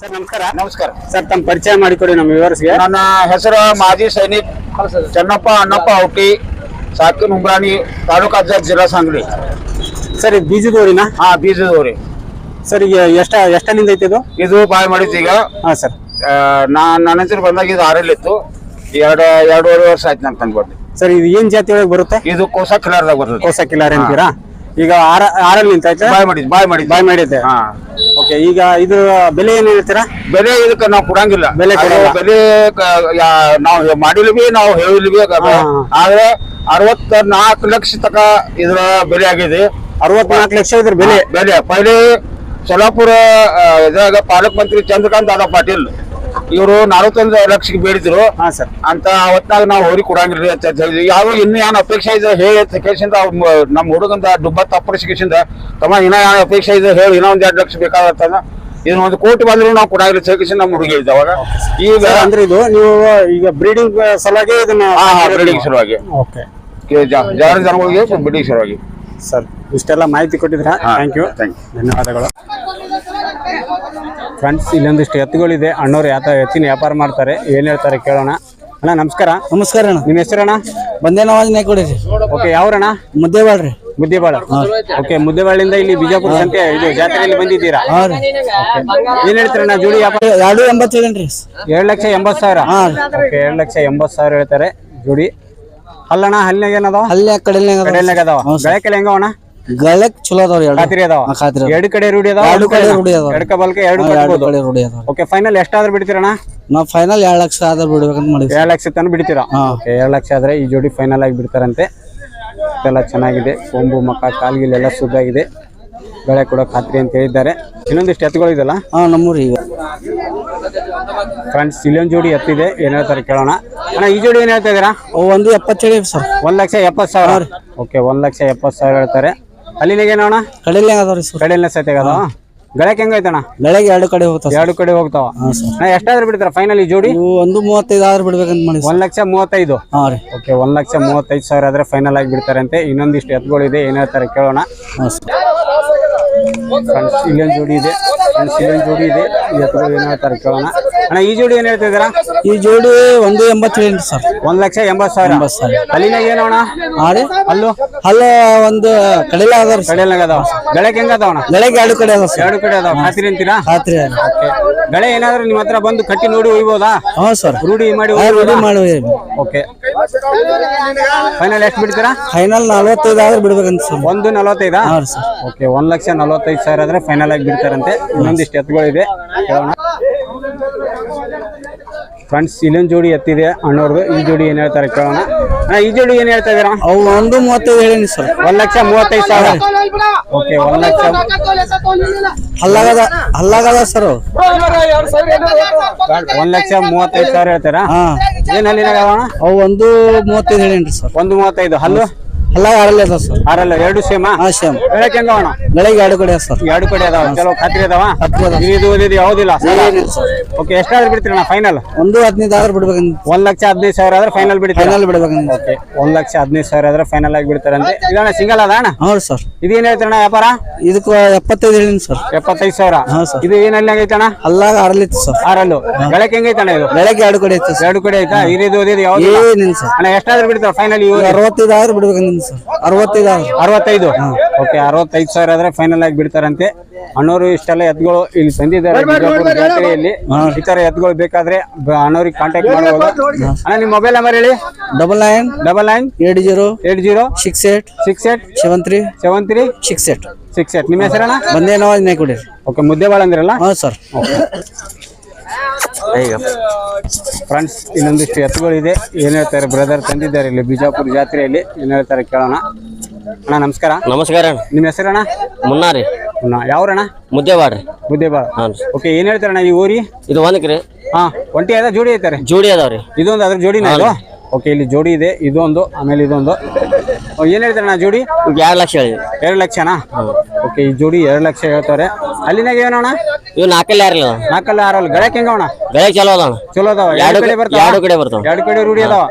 Sir ನಮಸ್ಕಾರ. ನಮಸ್ಕಾರ. Sir ತಮ್ಮ ಪರಿಚಯ ಮಾಡಿಕೊಡಿ ನಮ್ಮ ವಿವರ್ಸ್ಗೆ ನನ್ನ ಹೆಸರು ಮಾಜಿ ಸೈನಿಕ್ ಚನ್ನಪ್ಪ ಅಣ್ಣಪ್ಪ ಔಟಿ ಸಾಕಿನ್ ಉಮ್ರಾಣಿ ತಾಲೂಕು ಅಧ್ಯಕ್ಷ ಜಿಲ್ಲಾ ಸಂಗಡಿ ಸರ್ ಇದು ಬೀಜದೋರಿನ? ಹಾ ಬೀಜದವ್ರಿ ಸರ್ ಈಗ ಎಷ್ಟ ಎಷ್ಟನಿಂದ ಐತಿ ಇದು? ಇದು ಬಾಯ್ ಮಾಡಿದ್ದು ಈಗ. ಹಾ ಸರ್. ಆ, ನಾ ನನ್ನ ಹೆಸರು ಬಂದಾಗ ಇದು ಆರಲ್ಲಿತ್ತು ಎರಡು ಎರಡೂವರೆ ವರ್ಷ ಆಯ್ತು ನಾನು ತಂದ್ಕೊಟ್ಟು. ಸರ್ ಇದು ಏನ್ ಜಾತಿ ಒಳಗೆ ಬರುತ್ತೆ? ಇದು ಕೋಸ ಕಿಲಾರ್ದಾಗ ಬರ್ತದೆ. ಕೋಸ ಕಿಲಾರಿ ಅಂತೀರಾ? ಈಗ ಆರ ಆರಲ್ಲಿ ನಿಂತೈತೆ ಬಾಯ್ ಮಾಡಿದ್ ಬಾಯ್ ಮಾಡಿದ್ ಬಾಯ್ ಮಾಡಿದ್ದೆ. ಹಾ. ಓಕೆ ಈಗ ಇದು ಬೆಲೆ ಏನ್ ಹೇಳ್ತೀರಾ? ಬೆಲೆ ಇದಕ್ಕೆ ನಾವು ಕೊಡಂಗಿಲ್ಲ. ಬೆಲೆ ಕೊಡಲ್ಲ. ಬೆಲೆ ಕ- ಯಾ- ನಾವು ಮಾಡಿಲ್ಲ ಬಿ ನಾವು ಹೇಳಿಲ್ಲ ಬಿ. ಆದ್ರೆ ಅರವತ್ತ ನಾಲ್ಕು ಲಕ್ಷ ತಕ ಇದ್ರ ಬೆಲೆ ಆಗಿದೆ. ಅರವತ್ನಾಲ್ಕು ಲಕ್ಷ ಇದ್ರ ಬೆಲೆ. ಬೆಲೆ. ಪೈಲೆ ಸೊಲಾಪುರ ಆ, ಇದ್ರಾಗ ಪಾಲಕ್ ಮಂತ್ರಿ ಚಂದ್ರಕಾಂತ್ ದಾದಾ ಪಾಟೀಲ್. ಇವರು ನಲವತ್ತೊಂದು ಲಕ್ಷಕ್ಕೆ ಬೇಡಿದ್ರು. ಹಾ ಸರ್. ಅಂತ ಅವತ್ತಾಗ ನಾವು ಹೋರಿ ಕೊಡಂಗಿಲ್ರಿ ಅಂತ ಹೇಳಿದ್ವಿ. ಯಾವ ಇನ್ನು ಏನು ಅಪೇಕ್ಷೆ ಇದೆ ಹೇಳಿ ಕೇಸಿಂದ ನಮ್ಮ ಹುಡುಗಂದ ಡುಬ್ಬ ತಪ್ಪಡಿಸಿಕಿಸಿಂದ ತಮ್ಮ ಇನ್ನ ಏನು ಅಪೇಕ್ಷೆ ಇದೆ ಹೇಳಿ ಇನ್ನೂ ಒಂದ್ ಎರಡು ಲಕ್ಷ ಬೇಕಾಗತ್ತ ಇನ್ನು ಒಂದು ಕೋಟಿ ಬಂದ್ರು ನಾವು ಕೊಡಂಗಿಲ್ಲ ಚೇಕಿಸಿಂದ ನಮ್ಮ ಹುಡುಗ ಇದ್ದ ಅವಾಗ. ಈಗ ಅಂದ್ರೆ ಇದು ನೀವು ಈಗ ಬ್ರೀಡಿಂಗ್ ಸಲುವಾಗಿ ಇದನ್ನ ಬ್ರೀಡಿಂಗ್ ಸಲುವಾಗಿ. ಓಕೆ ಜಾರಿ ಜನಗಳಿಗೆ ಬ್ರೀಡಿಂಗ್ ಸಲುವಾಗಿ. ಸರ್ ಇಷ್ಟೆಲ್ಲ ಮಾಹಿತಿ ಕೊಟ್ಟಿದ್ರ ಯು ಥ್ಯಾಂಕ್ ಯು ಧನ್ಯವಾದಗಳು. ಫ್ರೆಂಡ್ಸ್ ಇಲ್ಲೊಂದಿಷ್ಟು ಎತ್ತುಗಳಿದೆ. ಅಣ್ಣವ್ರು ಯಾತ ಎತ್ತಿನ ವ್ಯಾಪಾರ ಮಾಡ್ತಾರೆ. ಏನ್ ಹೇಳ್ತಾರೆ ಕೇಳೋಣ. ಅಣ್ಣ ನಮಸ್ಕಾರ. ನಮಸ್ಕಾರ ಅಣ್ಣ. ನಿಮ್ಮ ಹೆಸರಣ್ಣ? ಬಂದೇನವಾಜ್ ಕೊಡಿ ಓಕೆ ಯಾವ್ರಣ್ಣ? ಮುದ್ದೆ ಬಾಳ್ರಿ ಮುದ್ದೆಬಾಳ ಓಕೆ ಮುದ್ದೆಬಾಳಿಂದ ಇಲ್ಲಿ ಬಿಜಾಪುರ ಸಂತೆ ಇದು ಜಾತ್ರೆಯಲ್ಲಿ ಬಂದಿದ್ದೀರಾ? ಏನ್ ಹೇಳ್ತೀರಣ್ಣ ಜೋಡಿ ವ್ಯಾಪಾರ? ಎರಡು ಎಂಬತ್ತು ಹೇಳೇನ್ರಿ. ಎರಡ್ ಲಕ್ಷ ಎಂಬತ್ ಸಾವಿರ? ಓಕೆ ಎರಡು ಲಕ್ಷ ಎಂಬತ್ ಸಾವಿರ ಹೇಳ್ತಾರೆ ಜೋಡಿ. ಅಲ್ಲಣ್ಣ ಹಲ್ಲಿನಾಗ ಏನದಾವ? ಹಲ್ಲಿ ಕಡೆಲ್ನಾಗ ಕಡಲ್ನಾಗ ಅದಾವ. ಬೆಳಕೆಲ್ಲ ಹೆಂಗವಣ್ಣ ಗಳಕ್ ಚಲೋ ಎರಡು. ಖಾತ್ರಿ ಅದಾವ? ಖಾತ್ರಿ ಅದಾವ. ಎರಡು ಕಡೆ ರೂಢಿ ಅದಾವ ಎರಡು ಕಡೆ ರೂಢಿ ಅದಾವ. ಎರಡು ಎರಡು ಕಡೆ ರೂಢಿ ಅದಾವ ಓಕೆ ಫೈನಲ್ ಎಷ್ಟಾದ್ರೂ ಬಿಡ್ತೀರಣ್ಣ? ನಾವು ಫೈನಲ್ ಎರಡ್ ಲಕ್ಷ ಆದ್ರೆ ಬಿಡ್ಬೇಕಂತ ಮಾಡಿದ್ವಿ. ಎರಡು ಲಕ್ಷ ತನಕ ಬಿಡ್ತೀರಾ. ಓಕೆ ಎರಡು ಲಕ್ಷ ಆದ್ರೆ ಈ ಜೋಡಿ ಫೈನಲ್ ಆಗಿ ಬಿಡ್ತಾರಂತೆ. ಎಲ್ಲ ಚೆನ್ನಾಗಿದೆ. ಕೊಂಬು ಮಕ್ಕ ಕಾಲ್ಗಿಲೆಲ್ಲ ಸುದ್ದಾಗಿದೆ ಬೆಳೆ ಕೂಡ ಖಾತ್ರಿ ಅಂತ ಹೇಳಿದ್ದಾರೆ. ಇನ್ನೊಂದಿಷ್ಟು ಎತ್ತುಗಳು ಇದೆಲ್ಲ ಹಾಂ ನಮ್ಮೂರಿ ಈಗ. ಫ್ರೆಂಡ್ಸ್ ಇಲ್ಲೊಂದು ಜೋಡಿ ಎತ್ತಿದೆ. ಏನು ಹೇಳ್ತಾರೆ ಕೇಳೋಣ. ಅಣ್ಣ ಈ ಜೋಡಿ ಏನು ಹೇಳ್ತಾ ಓ ಅವು ಒಂದು ಎಪ್ಪತ್ತು ಸರ್. ಒಂದು ಲಕ್ಷ ಎಪ್ಪತ್ತು ಸಾವಿರ. ಓಕೆ ಒಂದು ಲಕ್ಷ ಎಪ್ಪತ್ತು ಸಾವಿರ ಹೇಳ್ತಾರೆ. ಅಲ್ಲಿನಾಗ ಏನೋಣ ಕಡೆಲ್ನಾಗ ಅದಾವ್ರಿ ಸರ್. ಕಡೆಯಲ್ಲ ಸತ್ಯಾಗ ಅದಾವ? ಗಳಕ್ಕೆ ಹೆಂಗೈತಣ್ಣ ಬೆಳಗ್ಗೆ ಎರಡು ಕಡೆ ಹೋಗ್ತಾವ ಎರಡು ಕಡೆ ಹೋಗ್ತಾವ? ಹಾ ಸರ್. ಎಷ್ಟಾದ್ರೂ ಬಿಡ್ತಾರ ಫೈನಲ್ ಈ ಜೋಡಿ? ಇವು ಒಂದು ಮೂವತ್ತೈದು ಆದ್ರೆ ಬಿಡ್ಬೇಕಂತ ಮಾಡಿ ಒಂದ್ ಲಕ್ಷ ಮೂವತ್ತೈದು? ಹಾ ರೀ. ಓಕೆ ಒಂದ್ ಲಕ್ಷ ಮೂವತ್ತೈದು ಸಾವಿರ ಆದ್ರೆ ಫೈನಲ್ ಆಗಿ ಬಿಡ್ತಾರಂತೆ. ಇನ್ನೊಂದಿಷ್ಟು ಎತ್ತುಗಳಿದೆ ಏನ್ ಹೇಳ್ತಾರೆ ಕೇಳೋಣ. ಹಾ ಸರ್. ಫ್ರೆಂಡ್ಸ್ ಇಲ್ಲೊಂದು ಜೋಡಿ ಇದೆ. ಫ್ರೆಂಡ್ಸ್ ಸಿಂಗಲ್ ಜೋಡಿ ಇದೆ. ಈ ಎತ್ತುಗಳು ಏನ್ ಹೇಳ್ತಾರೆ ಕೇಳೋಣ ಅಣ್ಣ ಈ ಜೋಡಿ ಏನ್ ಹೇಳ್ತಾ ಇದೀರಾ ಈ ಜೋಡಿ ಒಂದು ಎಂಬತ್ತು ಹೇಳೇನ್ರಿ ಸರ್. ಒಂದ್ ಲಕ್ಷ ಎಂಬತ್ತು ಸಾವಿರ. ಎಂಬತ್ತು ಸಾವಿರ. ಅಲ್ಲಿನಾಗ ಹಾಡಿ ರೀ? ಅಲ್ಲೂ? ಅಲ್ಲ ಒಂದು ಕಡೆಲ್ಲ ಅದಾವ್ರಿ ಸರ್. ಕಡೆಯಲ್ನಾಗ ಅದಾವ. ಬೆಳಗ್ಗೆ ಹೆಂಗ ಅದಾವಣ ಬೆಳಗ್ಗೆ ಎರಡು ಕಡೆ ಅದಾವ ಸರ್. ಎರಡು ಕಡೆ ಅದಾವ. ಖಾತ್ರಿ ಅಂತೀರಾ? ಖಾತ್ರಿ ಬೆಳೆ ಏನಾದ್ರು ನಿಮ್ಮ ಹತ್ರ ಬಂದು ಕಟ್ಟಿ ನೋಡಿ ಒಯ್ಬೋದಾ? ಹಾ ಸರ್. ರೂಢಿ ಮಾಡಿ ರೂಢಿ ಮಾಡಿ ಓಕೆ. ಫೈನಲ್ ಎಷ್ಟು ಬಿಡ್ತೀರಾ? ಫೈನಲ್ ನಲ್ವತ್ತೈದು ಆದ್ರೆ ಬಿಡ್ಬೇಕಂತ ಸರ್. ಒಂದು ನಲವತ್ತೈದಾ? ಹೌದು ಸರ್. ಓಕೆ ಒಂದ್ ಲಕ್ಷ ನಲವತ್ತೈದು ಸಾವಿರ ಆದ್ರೆ ಫೈನಲ್ ಆಗಿ ಬಿಡ್ತಾರಂತೆ. ಇನ್ನೊಂದಿಷ್ಟು ಎತ್ತುಗಳಿದೆ ಫ್ರೆಂಡ್ಸ್ ಇಲ್ಲೊಂದು ಜೋಡಿ ಎತ್ತಿದೆ ಅಣ್ಣವ್ರದ್ದು ಈ ಜೋಡಿ ಏನ್ ಹೇಳ್ತಾರೆ ಕೇಳೋಣ. ಅಣ್ಣ, ಈ ಜೋಡಿ ಏನ್ ಹೇಳ್ತಾ ಇದೀರಾ ಅವು ಒಂದು ಮೂವತ್ತೈದು ಹೇಳೀನಿ ಸರ್. ಒಂದ್ ಲಕ್ಷ ಮೂವತ್ತೈದು ಸಾವಿರ. ಓಕೆ ಒಂದ್ ಲಕ್ಷ. ಹಲ್ಲಾಗದ ಹಲ್ಲಾಗದ ಸರ್ ಒಂದ್ ಲಕ್ಷ ಮೂವತ್ತೈದು ಸಾವಿರ ಹೇಳ್ತಾರಾ? ಹಾ. ಏನ್ ಅಲ್ಲಿನಾಗ? ಅವು ಒಂದು ಮೂವತ್ತೈದು ಹೇಳೀನಿ ಸರ್. ಒಂದು ಮೂವತ್ತೈದು. ಹಲ್ಲು? ಹಲ್ಲಾಗ ಆರಲ್ಲ ಅದಾವ ಸರ್? ಆರಲ್ಲ ಎರಡು ಸೇಮ ಹಾ ಶ್ಯಾಮ್ ಹೆಂಗ ಅಣ್ಣ? ಬೆಳಗ್ಗೆ ಎರಡು ಕಡೆ ಸರ್. ಎರಡು ಕಡೆ ಅದಾವ ಕೆಲವು ಖಾತ್ರಿ ಅದಾವ? ಹತ್ತು ಅದಾವ. ಇದು ಓದಿದ್ದು ಯಾವುದಿಲ್ಲ ಏನಿಲ್ಲ ಸರ್. ಓಕೆ ಎಷ್ಟಾದ್ರೂ ಬಿಡ್ತೀರಣ್ಣ ಫೈನಲ್ ಒಂದು ಹದಿನೈದು ಆದ್ರೆ ಬಿಡ್ಬೇಕಂತ ಒಂದ್ ಲಕ್ಷ ಹದಿನೈದು ಸಾವಿರ ಆದ್ರೆ ಫೈನಲ್ ಬಿಡ್ತೀರ? ಫೈನಲ್ ಬಿಡ್ಬೇಕಂತ ಓಕೆ ಒಂದ್ ಲಕ್ಷ ಹದಿನೈದು ಸಾವಿರ ಆದ್ರೆ ಫೈನಲ್ ಆಗಿ ಬಿಡ್ತಾರಂತೆ. ಇದಣ್ಣ ಸಿಂಗಲ್ ಅದ ಅಣ್ಣ? ಹೌದು ಸರ್. ಇದೇನ್ ಹೇಳ್ತಾರಣ್ಣ ವ್ಯಾಪಾರ? ಇದಕ್ಕೆ ಎಪ್ಪತ್ತೈದು ಹೇಳೀನಿ ಸರ್. ಎಪ್ಪತ್ತೈದು ಸಾವಿರ? ಹಾ ಸರ್. ಇದು ಏನ್ ಅಲ್ಲಿ ಆಗೈತಣ್ಣ ಅಲ್ಲಾಗ ಆರಲಿತ್ತು ಸರ್. ಆರಲ್ಲು. ಬೆಳಕ್ಕೆ ಹೆಂಗೈತಣ್ಣ ಇದು? ಬೆಳಗ್ಗೆ ಎರಡು ಕಡೆ ಐತೆ ಸರ್. ಎರಡು ಕಡೆ ಐತಾ? ಇದು ಓದಿದ್ದು ಯಾವ್ದು ಏನಿಲ್ಲ ಸರ್. ಅಣ್ಣ ಎಷ್ಟಾದ್ರೂ ಬಿಡ್ತಾರ ಫೈನಲ್ ಇವು ಅರವತ್ತೈದು ಆದ್ರೆ ಬಿಡ್ಬೇಕಂತ ಸರ್ ಅರವತ್ತೈದು. ಓಕೆ ಅರವತ್ತೈದು ಸಾವಿರ ಆದ್ರೆ ಫೈನಲ್ ಆಗಿ ಬಿಡ್ತಾರಂತೆ. ಅಣ್ಣವರು ಇಷ್ಟೆಲ್ಲ ಎತ್ಗಳು ಇಲ್ಲಿ ತಂದಿದ್ದಾರೆ ಬಿಜಾಪುರ ಜಾತ್ರೆಯಲ್ಲಿ. ಈ ತರ ಎತ್ಗಳು ಬೇಕಾದ್ರೆ ಅಣ್ಣವ್ರಿಗೆ ಕಾಂಟ್ಯಾಕ್ಟ್ ಮಾಡಬಹುದು ಅಣ್ಣ ನಿಮ್ಮ ಮೊಬೈಲ್ ನಂಬರ್ ಹೇಳಿ. Double nine double nine eight zero eight zero six eight six eight seven three seven three six eight six eight ನಿಮ್ಮ ಹೆಸರಣ್ಣ? ಬಂದೇನೋ ನೇ ಕೊಡಿರಿ ಓಕೆ ಮುದ್ದೆ ಬಾಳ ಅಂದ್ರಲ್ಲ ಹಾಂ ಸರ್ ಫ್ರೆಂಡ್ಸ್ ಇನ್ನೊಂದಿಷ್ಟು ಎತ್ತುಗಳಿದೆ. ಏನ್ ಹೇಳ್ತಾರೆ ಬ್ರದರ್ ತಂದಿದ್ದಾರೆ ಇಲ್ಲಿ ಬಿಜಾಪುರ ಜಾತ್ರೆಯಲ್ಲಿ. ಏನ್ ಹೇಳ್ತಾರೆ ಕೇಳೋಣ. ಅಣ್ಣ ನಮಸ್ಕಾರ. ನಮಸ್ಕಾರ ಅಣ್ಣ. ನಿಮ್ಮ ಹೆಸರಣ್ಣ ಮುನ್ನಾರಿ. ಮುನ್ನ ಯಾವ್ರಣ್ಣ? ಮುದ್ದೆ ರೀ. ಮುದ್ದೆ ಬಾಳ ಹಾಂ ರೀ. ಓಕೆ ಏನ್ ಹೇಳ್ತಾರಣ್ಣ ಈ ಊರಿ? ಇದು ಒಂದಕ್ಕೆ ರೀ. ಹಾ ಒಂಟಿ ಅದ ಜೋಡಿ ಐತಾರೆ? ಜೋಡಿ ಅದಾವ್ರಿ ಇದೊಂದು ಅದ್ರ ಜೋಡಿನ ಇದು? ಓಕೆ ಇಲ್ಲಿ ಜೋಡಿ ಇದೆ ಇದೊಂದು ಆಮೇಲೆ ಇದೊಂದು. ಏನು ಹೇಳ್ತಾರೆ ಅಣ್ಣ ಜೋಡಿ? ಈಗ ಎರಡು ಲಕ್ಷ ಎರಡು ಲಕ್ಷನಾ? ಓಕೆ ಈ ಜೋಡಿ ಎರಡು ಲಕ್ಷ ಹೇಳ್ತಾರೆ. ಅಲ್ಲಿನಾಗ ಏನೋಣ ಇವ್ ನಾಲ್ಕಲ್ಲಿ ಯಾರಿಲ್ಲ? ನಾಲ್ಕಲ್ಲ ಆರಲ್ಲ ಗಳಕ್ಕೆ ಹೆಂಗವಣ ಬೆಳೆ ಚಲೋ ಅದ ಚಲೋ ಅದಾವ? ಎರಡು ಕಡೆ ಬರ್ತಾವ? ಎರಡು ಕಡೆ ಬರ್ತಾವ. ಎರಡು ಕಡೆ ರೂಢಿ ಅದಾವ?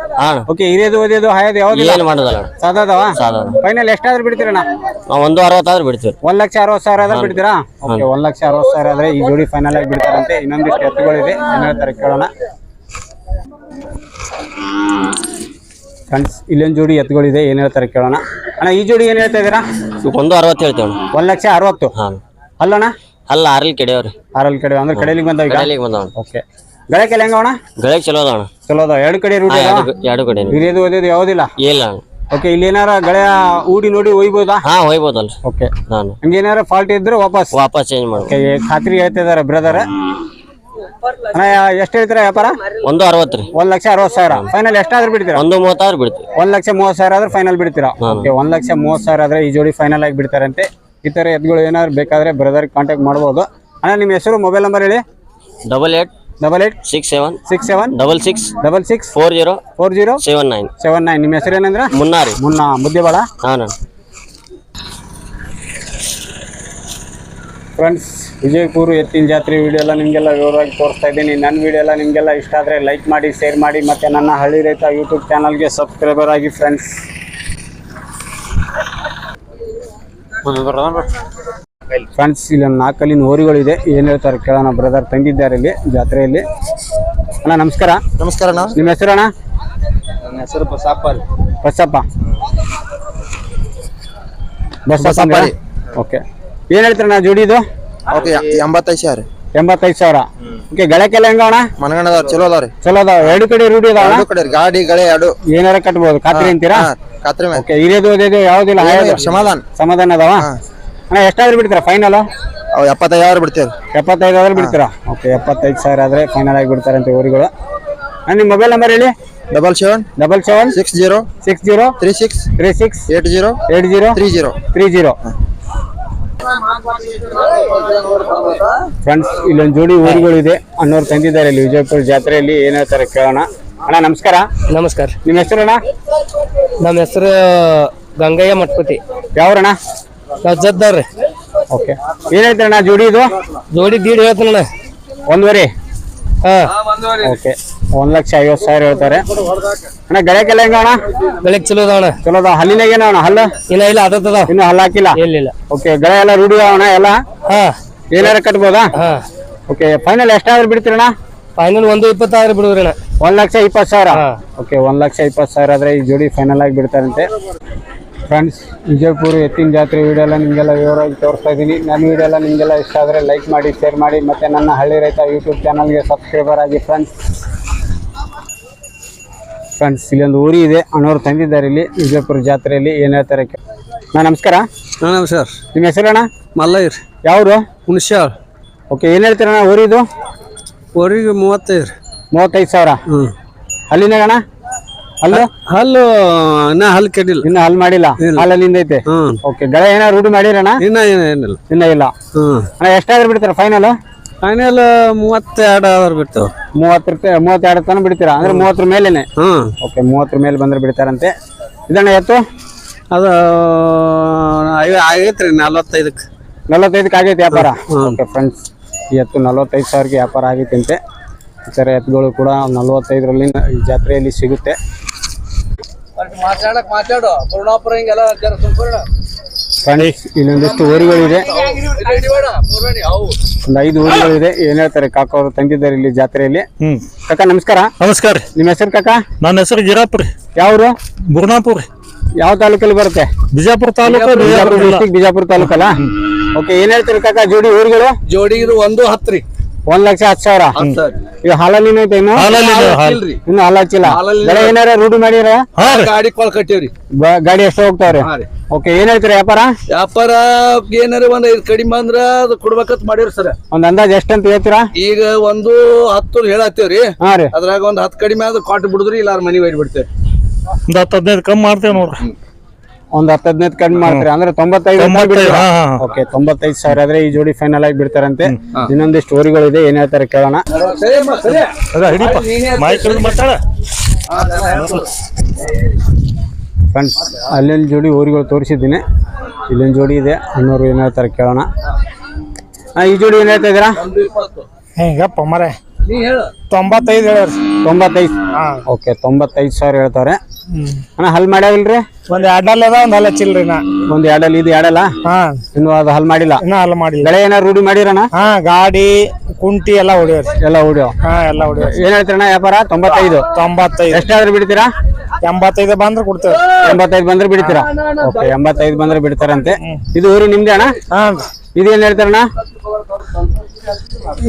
ಓಕೆ ಹಿರಿಯದು ಓದಿಯೋದು ಹಾಯದು ಯಾವ್ದು ಏನು ಮಾಡೋದಲ್ಲ ಸಾದಾ ಅದಾವ? ಸಾದಾ. ಫೈನಲ್ ಎಷ್ಟಾದ್ರೂ ಬಿಡ್ತೀರಣ್ಣ? ನಾವು ಒಂದು ಅರವತ್ತಾದ್ರೂ ಬಿಡ್ತೀವಿ. ಒಂದ್ ಲಕ್ಷ ಅರವತ್ತು ಸಾವಿರ ಆದ್ರೆ ಬಿಡ್ತೀರಾ? ಓಕೆ ಒಂದ್ ಲಕ್ಷ ಅರವತ್ತು ಸಾವಿರ ಆದ್ರೆ ಈ ಜೋಡಿ ಫೈನಲ್ ಆಗಿ ಬಿಡ್ತಾರಂತೆ. ಇನ್ನೊಂದಿಷ್ಟು ಎತ್ತುಗಳಿದೆ ಏನ್ ಹೇಳ್ತಾರೆ ಕೇಳೋಣ. ಫ್ರೆಂಡ್ಸ್ ಇಲ್ಲೊಂದು ಜೋಡಿ ಎತ್ತುಗಳಿದೆ ಏನ್ ಹೇಳ್ತಾರೆ ಕೇಳೋಣ. ಅಣ್ಣ ಈ ಜೋಡಿ ಏನ್ ಹೇಳ್ತಾ ಇದೀರಾ ಇವಕ್ಕೆ ಒಂದು ಅರವತ್ತು ಹೇಳ್ತೇವೆ ಅಣ್ಣ. ಒಂದ್ ಲಕ್ಷ ಅರವತ್ತು? ಹಾ. ಅಲ್ಲಣ್ಣ? ಅಲ್ಲ ಆರಲ್ಲಿ ಕಡೆಯವ್ರಿ. ಆರಲ್ಲಿ ಕಡೆ ಅಂದ್ರೆ ಕಡೆಲಿಗೆ ಬಂದವ ಈಗ? ಕಡೆಯಲ್ಲಿಗೆ ಬಂದವಣ ಓಕೆ ಗಳಕ್ಕೆಲ್ಲ ಹೆಂಗವಣ ಗಳೆ ಚಲೋ ಅದಾಣ ಚಲೋ ಅದಾವ ಎರಡು ಕಡೆ ರೂಟ್ ಎರಡು ಎರಡು ಕಡೆ ಹಿರಿಯದು ಓದೋದು ಯಾವುದಿಲ್ಲ? ಇಲ್ಲ ಓಕೆ ಇಲ್ಲಿ ಏನಾರ ಗಳೆ ಊಡಿ ನೋಡಿ ಒಯ್ಬೋದಾ? ಹಾ ಒಯ್ಬೋದಲ್ಲ ಓಕೆ ನಾನು. ಹಂಗೇನಾರ ಫಾಲ್ಟ್ ಇದ್ರೆ ವಾಪಸ್. ವಾಪಸ್ ಚೇಂಜ್ ಮಾಡಿ ಖಾತ್ರಿ ಹೇಳ್ತಿದಾರೆ ಬ್ರದರ್ ಅಣ್ಣ ಎಷ್ಟು ಹೇಳ್ತೀರಾ ವ್ಯಾಪಾರ? ಒಂದು ಅರವತ್ತು ರೀ. ಒಂದ್ ಲಕ್ಷ ಅರವತ್ತು ಸಾವಿರ. ಫೈನಲ್ ಎಷ್ಟಾದ್ರೂ ಬಿಡ್ತೀರಾ? ಒಂದು ಮೂವತ್ತಾದ್ರೆ ಬಿಡ್ತೀವಿ. ಒಂದ್ ಲಕ್ಷ ಮೂವತ್ತು ಸಾವಿರ ಆದ್ರೆ ಫೈನಲ್ ಬಿಡ್ತೀರಾ? ಓಕೆ ಒಂದ್ ಲಕ್ಷ ಮೂವತ್ತು ಸಾವಿರ ಆದ್ರೆ ಈ ಜೋಡಿ ಫೈನಲ್ ಆಗಿ ಬಿಡ್ತಾರಂತೆ. ಈ ತರ ಏನಾದ್ರು ಬೇಕಾದ್ರೆ ಬ್ರದರ್ ಕಾಂಟ್ಯಾಕ್ಟ್ ಮಾಡ್ಬೋದು. ಅಣ್ಣ ನಿಮ್ಮ ಹೆಸರು ಮೊಬೈಲ್ ನಂಬರ್ ಹೇಳಿ. Double eight double eight six seven six seven double six double six four zero four zero seven nine seven nine ನಿಮ್ಮ ಹೆಸರು ಏನಂದ್ರೆ? ಮುನ್ನಾ ಮುದ್ದೆ ಬಾಳ ಮುದ್ದೆಬಾಳ? ಹಾಂ ಫ್ರೆಂಡ್ಸ್ ವಿಜಯಪುರ ಎತ್ತಿನ ಜಾತ್ರೆ ವಿಡಿಯೋ ಎಲ್ಲ ನಿಮಗೆಲ್ಲ ವಿವರವಾಗಿ ತೋರಿಸ್ತಾ ಇದ್ದೀನಿ. ನನ್ನ ವಿಡಿಯೋ ಎಲ್ಲ ನಿಮಗೆಲ್ಲ ಇಷ್ಟ ಆದರೆ ಲೈಕ್ ಮಾಡಿ ಶೇರ್ ಮಾಡಿ ಮತ್ತು ನನ್ನ ಹಳ್ಳಿ ರೈತ ಯೂಟ್ಯೂಬ್ ಚಾನಲ್ಗೆ ಸಬ್ಸ್ಕ್ರೈಬರ್ ಆಗಿ ಫ್ರೆಂಡ್ಸ್ ಫ್ರೆಂಡ್ಸ್ ಇಲ್ಲಿ ನಾಲ್ಕಲ್ಲಿನ ಹೋರಿಗಳಿದೆ. ಏನು ಹೇಳ್ತಾರೆ ಕೇಳೋಣ. ಬ್ರದರ್ ತಂಗಿದ್ದಾರೆ ಇಲ್ಲಿ ಜಾತ್ರೆಯಲ್ಲಿ. ಅಣ್ಣ ನಮಸ್ಕಾರ. ನಮಸ್ಕಾರ ಅಣ್ಣ. ನಿಮ್ಮ ಹೆಸರು ಅಣ್ಣ? ನನ್ನ ಹೆಸರು ಬಸಪ್ಪ ಬಸಪ್ಪ. ಬಸ್. ಓಕೆ ಏನು ನಾ ಜೋಡಿದು? ಓಕೆ ಎಂಬತ್ತೈದು ಸಾವಿರ. ಎಂಬತ್ತೈದು ಸಾವಿರ. ಓಕೆ ಗಳಕ್ಕೆಲ್ಲ ಮನಗಂಡ ಅದಾವ ಚಲೋ ಅದಾವ್ರಿ. ಚಲೋ ಅದಾವ. ಎರಡು ಕಡೆ ರೂಢಿ ಅದಾವ ಎರಡು ಕಡೆ ಗಾಡಿ ಗಳೆ ಎರಡು. ಏನಾರ ಕಟ್ಬೋದು. ಖಾತ್ರಿ ಅಂತೀರಾ? ಖಾತ್ರಿ ಓಕೆ ಹಿರಿಯದು ಓದಿದ್ದು ಯಾವುದಿಲ್ಲ ಸಮಾಧಾನ. ಸಮಾಧಾನ ಅದಾವ? ಅಣ್ಣ ಎಷ್ಟಾದ್ರೂ ಬಿಡ್ತೀರ ಫೈನಲ್ ಅವು ಎಪ್ಪತ್ತೈದು ಸಾವಿರ ಬಿಡ್ತೀವಿ. ಎಪ್ಪತ್ತೈದು ಆದ್ರೆ ಬಿಡ್ತೀರಾ? ಓಕೆ ಎಪ್ಪತ್ತೈದು ಸಾವಿರ ಆದ್ರೆ ಫೈನಲ್ ಆಗಿ ಬಿಡ್ತಾರಂತೆ ಅಂತ ಊರಿಗಳು. ನಿಮ್ಮ ಮೊಬೈಲ್ ನಂಬರ್ ಹೇಳಿ. Double seven double seven six zero six zero three six three six eight zero eight zero three zero three zero friends ಇಲ್ಲೊಂದು ಜೋಡಿ ಊರುಗಳಿದೆ. ಅನ್ನೋರು ತಂದಿದ್ದಾರೆ ಇಲ್ಲಿ ವಿಜಯಪುರ ಜಾತ್ರೆಯಲ್ಲಿ. ಏನ್ ಹೇಳ್ತಾರೆ ಕೇಳೋಣ. ಅಣ್ಣ ನಮಸ್ಕಾರ. ನಮಸ್ಕಾರ. ನಿಮ್ಮ ಹೆಸರು ಅಣ್ಣ? ನಮ್ಮ ಹೆಸರು ಗಂಗಯ್ಯ ಮಠಪತಿ. ಯಾವ್ರಣ್ಣ? ನಾವು ಜದ್ದವ್ರಿ ಓಕೆ ಏನ್ ಅಣ್ಣ ಜೋಡಿ ಇದು? ಜೋಡಿ ದೀಡ್ ಹೇಳ್ತಾನಣ್ಣ ಒಂದುವರೆ. ಓಕೆ. ಒಂದ್ ಲಕ್ಷ ಐವತ್ತು ಸಾವಿರ ಹೇಳ್ತಾರೆ. ಅಣ್ಣ ಗಳಕ್ಕೆಲ್ಲ ಹೆಂಗ ಅಣ್ಣ ಬೆಳಗ್ಗೆ ಚಲೋ ಅದಾವಣ ಚಲೋ ಅದ ಹಲ್ಲಿನಾಗ ಏನೋ ಅಣ್ಣ? ಹಲ್ಲು? ಇಲ್ಲ ಇಲ್ಲ ಅದತ್ತದ ಇನ್ನು ಹಲ್ಲ ಹಾಕಿಲ್ಲ? ಇಲ್ಲ ಓಕೆ ಗಳ ಎಲ್ಲ ರೂಢಿ ಅಣ್ಣ ಎಲ್ಲ? ಹಾ. ಏನಾರ ಕಟ್ಬೋದಾ? ಹಾ. ಓಕೆ ಫೈನಲ್ ಎಷ್ಟಾದ್ರೂ ಬಿಡ್ತೀರಣ್ಣ? ಫೈನಲ್ ಒಂದು ಇಪ್ಪತ್ತಾರು ಬಿಡುವ್ರಿ ಅಣ್ಣ. ಒಂದ್ ಲಕ್ಷ ಇಪ್ಪತ್ತು ಸಾವಿರ? ಹಾ. ಓಕೆ ಒಂದ್ ಲಕ್ಷ ಇಪ್ಪತ್ತು ಸಾವಿರ ಆದ್ರೆ ಈ ಜೋಡಿ ಫೈನಲ್ ಆಗಿ ಬಿಡ್ತಾರಂತೆ. ಫ್ರೆಂಡ್ಸ್ ವಿಜಯಪುರ ಎತ್ತಿನ ಜಾತ್ರೆ ವಿಡಿಯೋ ಎಲ್ಲ ನಿಮಗೆಲ್ಲ ವಿವರವಾಗಿ ತೋರಿಸ್ತಾ ಇದ್ದೀನಿ. ನನ್ನ ವಿಡಿಯೋ ಎಲ್ಲ ನಿಮಗೆಲ್ಲ ಇಷ್ಟ ಆದರೆ ಲೈಕ್ ಮಾಡಿ ಶೇರ್ ಮಾಡಿ ಮತ್ತು ನನ್ನ ಹಳ್ಳಿ ರೈತ ಯೂಟ್ಯೂಬ್ ಚಾನಲ್ಗೆ ಸಬ್ಸ್ಕ್ರೈಬರ್ ಆಗಿ ಫ್ರೆಂಡ್ಸ್ ಫ್ರೆಂಡ್ಸ್ ಇಲ್ಲೊಂದು ಊರಿ ಇದೆ ಅಣ್ಣವ್ರು ತಂದಿದ್ದಾರೆ ಇಲ್ಲಿ ವಿಜಯಪುರ ಜಾತ್ರೆಯಲ್ಲಿ. ಏನು ಹೇಳ್ತಾರೆ ಕೇ- ನಮಸ್ಕಾರ. ನಮಸ್ಕಾರ ನಮಸ್ಕಾರ. ನಿಮ್ಮ ಹೆಸರಣ್ಣ ಮಲ್ಲಯ್ಯ ಯಾವರು ಹುಣಸ ಓಕೆ ಏನು ಹೇಳ್ತೀರಣ್ಣ ಊರಿದು? ಊರಿಗೆ ಮೂವತ್ತೈದು ಮೂವತ್ತೈದು ಸಾವಿರ. ಹ್ಞೂ ಅಲ್ಲಿನಾಗಣ್ಣ ಅಲ್ಲು? ಹಲ್ಲು ಇನ್ನ ಹಲ್ಲು ಕೆಡಿಲ್ಲ. ಇನ್ನು ಹಲ್ ಮಾಡಿಲ್ಲ? ಹಾಲಲ್ಲಿಂದ ಐತೆ? ಹ್ಞೂ ಓಕೆ ಗಳ ಏನಾರು ರೂಢಿ ಮಾಡಿರಣ್ಣ ಇನ್ನ ಏನಿಲ್ಲ. ಇನ್ನ ಇಲ್ಲ. ಅಣ್ಣ ಎಷ್ಟಾದ್ರೂ ಬಿಡ್ತೀರಾ ಫೈನಲ್ ಫೈನಲ್ ಮೂವತ್ತೆರಡು ಆದ್ರೂ ಬಿಡ್ತೇವೆ. ಮೂವತ್ತು ರೂಪಾಯಿ ಮೂವತ್ತೆರಡು ತನಕ ಬಿಡ್ತೀರಾ? ಅಂದ್ರೆ ಮೂವತ್ತರ ಮೇಲೇನೆ? ಓಕೆ ಮೂವತ್ತರ ಮೇಲೆ ಬಂದ್ರೆ ಬಿಡ್ತಾರಂತೆ. ಇದಣ್ಣ ಎತ್ತು? ಅದು ಆಗೈತ್ರಿ ನಲ್ವತ್ತೈದಕ್ಕೆ. ನಲವತ್ತೈದಕ್ಕೆ ಆಗೈತೆ ವ್ಯಾಪಾರ? ಓಕೆ ಫ್ರೆಂಡ್ಸ್ ಎತ್ತು ನಲವತ್ತೈದು ಸಾವಿರಕ್ಕೆ ವ್ಯಾಪಾರ ಆಗೈತೆ ಅಂತೆ. ಈ ಥರ ಎತ್ತುಗಳು ಕೂಡ ನಲ್ವತ್ತೈದರಲ್ಲಿ ಈ ಜಾತ್ರೆಯಲ್ಲಿ ಸಿಗುತ್ತೆ. ಮಾತಾಡಕ್ ಮಾತಾಡು. ಪೂರ್ಣಾಪುರ ಹಿಂಗೆಲ್ಲ ಫ್ರೆಂಡ್ಸ್ ಇಲ್ಲೊಂದಿಷ್ಟು ಊರುಗಳಿದೆ. ಒಂದು ಐದು ಊರುಗಳಿದೆ. ಏನ್ ಹೇಳ್ತಾರೆ ಕಾಕ ಅವರು ತಂದಿದ್ದಾರೆ ಇಲ್ಲಿ ಜಾತ್ರೆಯಲ್ಲಿ. ಹ್ಮ್. ಕಾಕ ನಮಸ್ಕಾರ. ನಮಸ್ಕಾರ. ನಿಮ್ಮ ಹೆಸರು ಕಾಕ? ನನ್ನ ಹೆಸರು ಗಿರಾಪುರ್. ರೀ ಯಾವ್ರು ಬುರ್ನಾಪುರ್ ರೀ ಯಾವ ತಾಲೂಕಲ್ಲಿ ಬರುತ್ತೆ? ಬಿಜಾಪುರ ತಾಲೂಕು ಬಿಜಾಪುರ. ಡಿಸ್ಟಿಕ್ ಬಿಜಾಪುರ ತಾಲೂಕಲ್ಲ? ಓಕೆ ಏನ್ ಹೇಳ್ತೀರಿ ಕಾಕ ಜೋಡಿ ಊರುಗಳು? ಜೋಡಿ ಇದು ಒಂದು ಹತ್ತು ರೀ ಒಂದ್ ಲಕ್ಷ ಹತ್ತು ಸಾವಿರ? ಈಗ ಹಾಲಲ್ಲಿ ಇನ್ನು? ಹಾಲು ಹಚ್ಚಿಲ್ಲ. ಬೆಳೆ ಏನಾರ ರೂಢಿ ಮಾಡಿರ? ಹಾ ಗಾಡಿ ಕೊಲ್ ಕಟ್ಟಿವ್ರಿ. ಗಾಡಿ ಎಷ್ಟು ಹೋಗ್ತಾವ್ರಿ? ಓಕೆ ಏನ್ ಹೇಳ್ತೀರಿ ವ್ಯಾಪಾರ? ವ್ಯಾಪಾರ ಏನಾರ ಒಂದ್ ಐದ್ ಕಡಿಮೆ ಅಂದ್ರ ಅದು ಕೊಡ್ಬೇಕಂತ ಮಾಡಿವ್ರಿ ಸರ್. ಒಂದ್ ಅಂದಾಜ್ ಎಷ್ಟಂತ ಹೇಳ್ತೀರಾ? ಈಗ ಒಂದು ಹತ್ತು ಹೇಳತ್ತೇವ್ರಿ. ಹಾ ರೀ. ಅದ್ರಾಗ ಒಂದ್ ಹತ್ತು ಕಡಿಮೆ ಆದ್ರೆ ಕಾಟ್ ಬಿಡುದ್ರಿ ಇಲ್ಲಾರ ಮನಿ ಒಯ್ದು ಬಿಡ್ತೇವೆ ಒಂದ್ ಹತ್ತು ಹದಿನೈದು ಕಮ್ಮಿ ಮಾಡ್ತೇವೆ ನೋಡ್ರಿ. ಒಂದ್ ಹತ್ತು ಹದಿನೈದು ಕಡಿಮೆ ಮಾಡ್ತಾರೆ? ಅಂದ್ರೆ ತೊಂಬತ್ತೈದು. ಓಕೆ ತೊಂಬತ್ತೈದು ಸಾವಿರ ಆದ್ರೆ ಈ ಜೋಡಿ ಫೈನಲ್ ಆಗಿ ಬಿಡ್ತಾರಂತೆ. ಇನ್ನೊಂದಿಷ್ಟು ಇದೆ ಏನ್ ಹೇಳ್ತಾರೆ ಕೇಳೋಣ. ಫ್ರೆಂಡ್ಸ್ ಅಲ್ಲೊಂದು ಜೋಡಿ ಊರಿಗಳು ತೋರಿಸಿದ್ದೀನಿ. ಇಲ್ಲೊಂದು ಜೋಡಿ ಇದೆ ಅನ್ನೋರು ಏನು ಹೇಳ್ತಾರೆ ಕೇಳೋಣ. ಈ ಜೋಡಿ ಏನ್ ಹೇಳ್ತಾ ಇದ್ದೀರಾ? ಹಿಂಗಪ್ಪ ಮರೆ. ನೀ ಹೇಳ. ತೊಂಬತ್ತೈದು ಹೇಳ್ರಿ. ತೊಂಬತ್ತೈದು. ಹಾ. ಓಕೆ ತೊಂಬತ್ತೈದು ಸಾವಿರ ಹೇಳ್ತಾರೆ. ಅಣ್ಣ ಹಲ್ ಮಾಡ್ಯಾವಿಲ್ರಿ? ಒಂದ್ ಎರಡಲ್ ಅದ ಒಂದ್ ಹಲ್ಲ ಚಿಲ್ರಿ ನಾ. ಒಂದು ಎರಡಲ್ಲಿ ಇದು ಎರಡಲ್ಲ? ಹಾ. ಇನ್ನು ಅದು ಹಲ್ ಮಾಡಿಲ್ಲ? ಇನ್ನ ಹಲ್ ಮಾಡಿಲ್ಲ. ಬೆಳೆ ಏನಾರು ರೂಢಿ ಮಾಡಿರಣ್ಣ? ಹಾ ಗಾಡಿ ಕುಂಟಿ ಎಲ್ಲ ಹೊಡಿಯೋರಿ. ಎಲ್ಲ ಹೊಡಿಯೋ? ಹಾ ಎಲ್ಲ ಹೊಡಿಯೋರಿ. ಏನ್ ಹೇಳ್ತೀರಣ್ಣ ವ್ಯಾಪಾರ? ತೊಂಬತ್ತೈದು? ತೊಂಬತ್ತೈದು. ಎಷ್ಟಾದ್ರೂ ಬಿಡ್ತೀರಾ? ಎಂಬತ್ತೈದು ಬಂದ್ರೆ ಕೊಡ್ತೇವೆ. ಎಂಬತ್ತೈದು ಬಂದ್ರೆ ಬಿಡ್ತೀರಾ? ಓಕೆ ಎಂಬತ್ತೈದು ಬಂದ್ರೆ ಬಿಡ್ತಾರಂತೆ. ಇದು ಊರು ನಿಮ್ದೇ ಅಣ್ಣ ಹಾ. ಇದು ಏನ್ ಹೇಳ್ತಾರಣ್ಣ?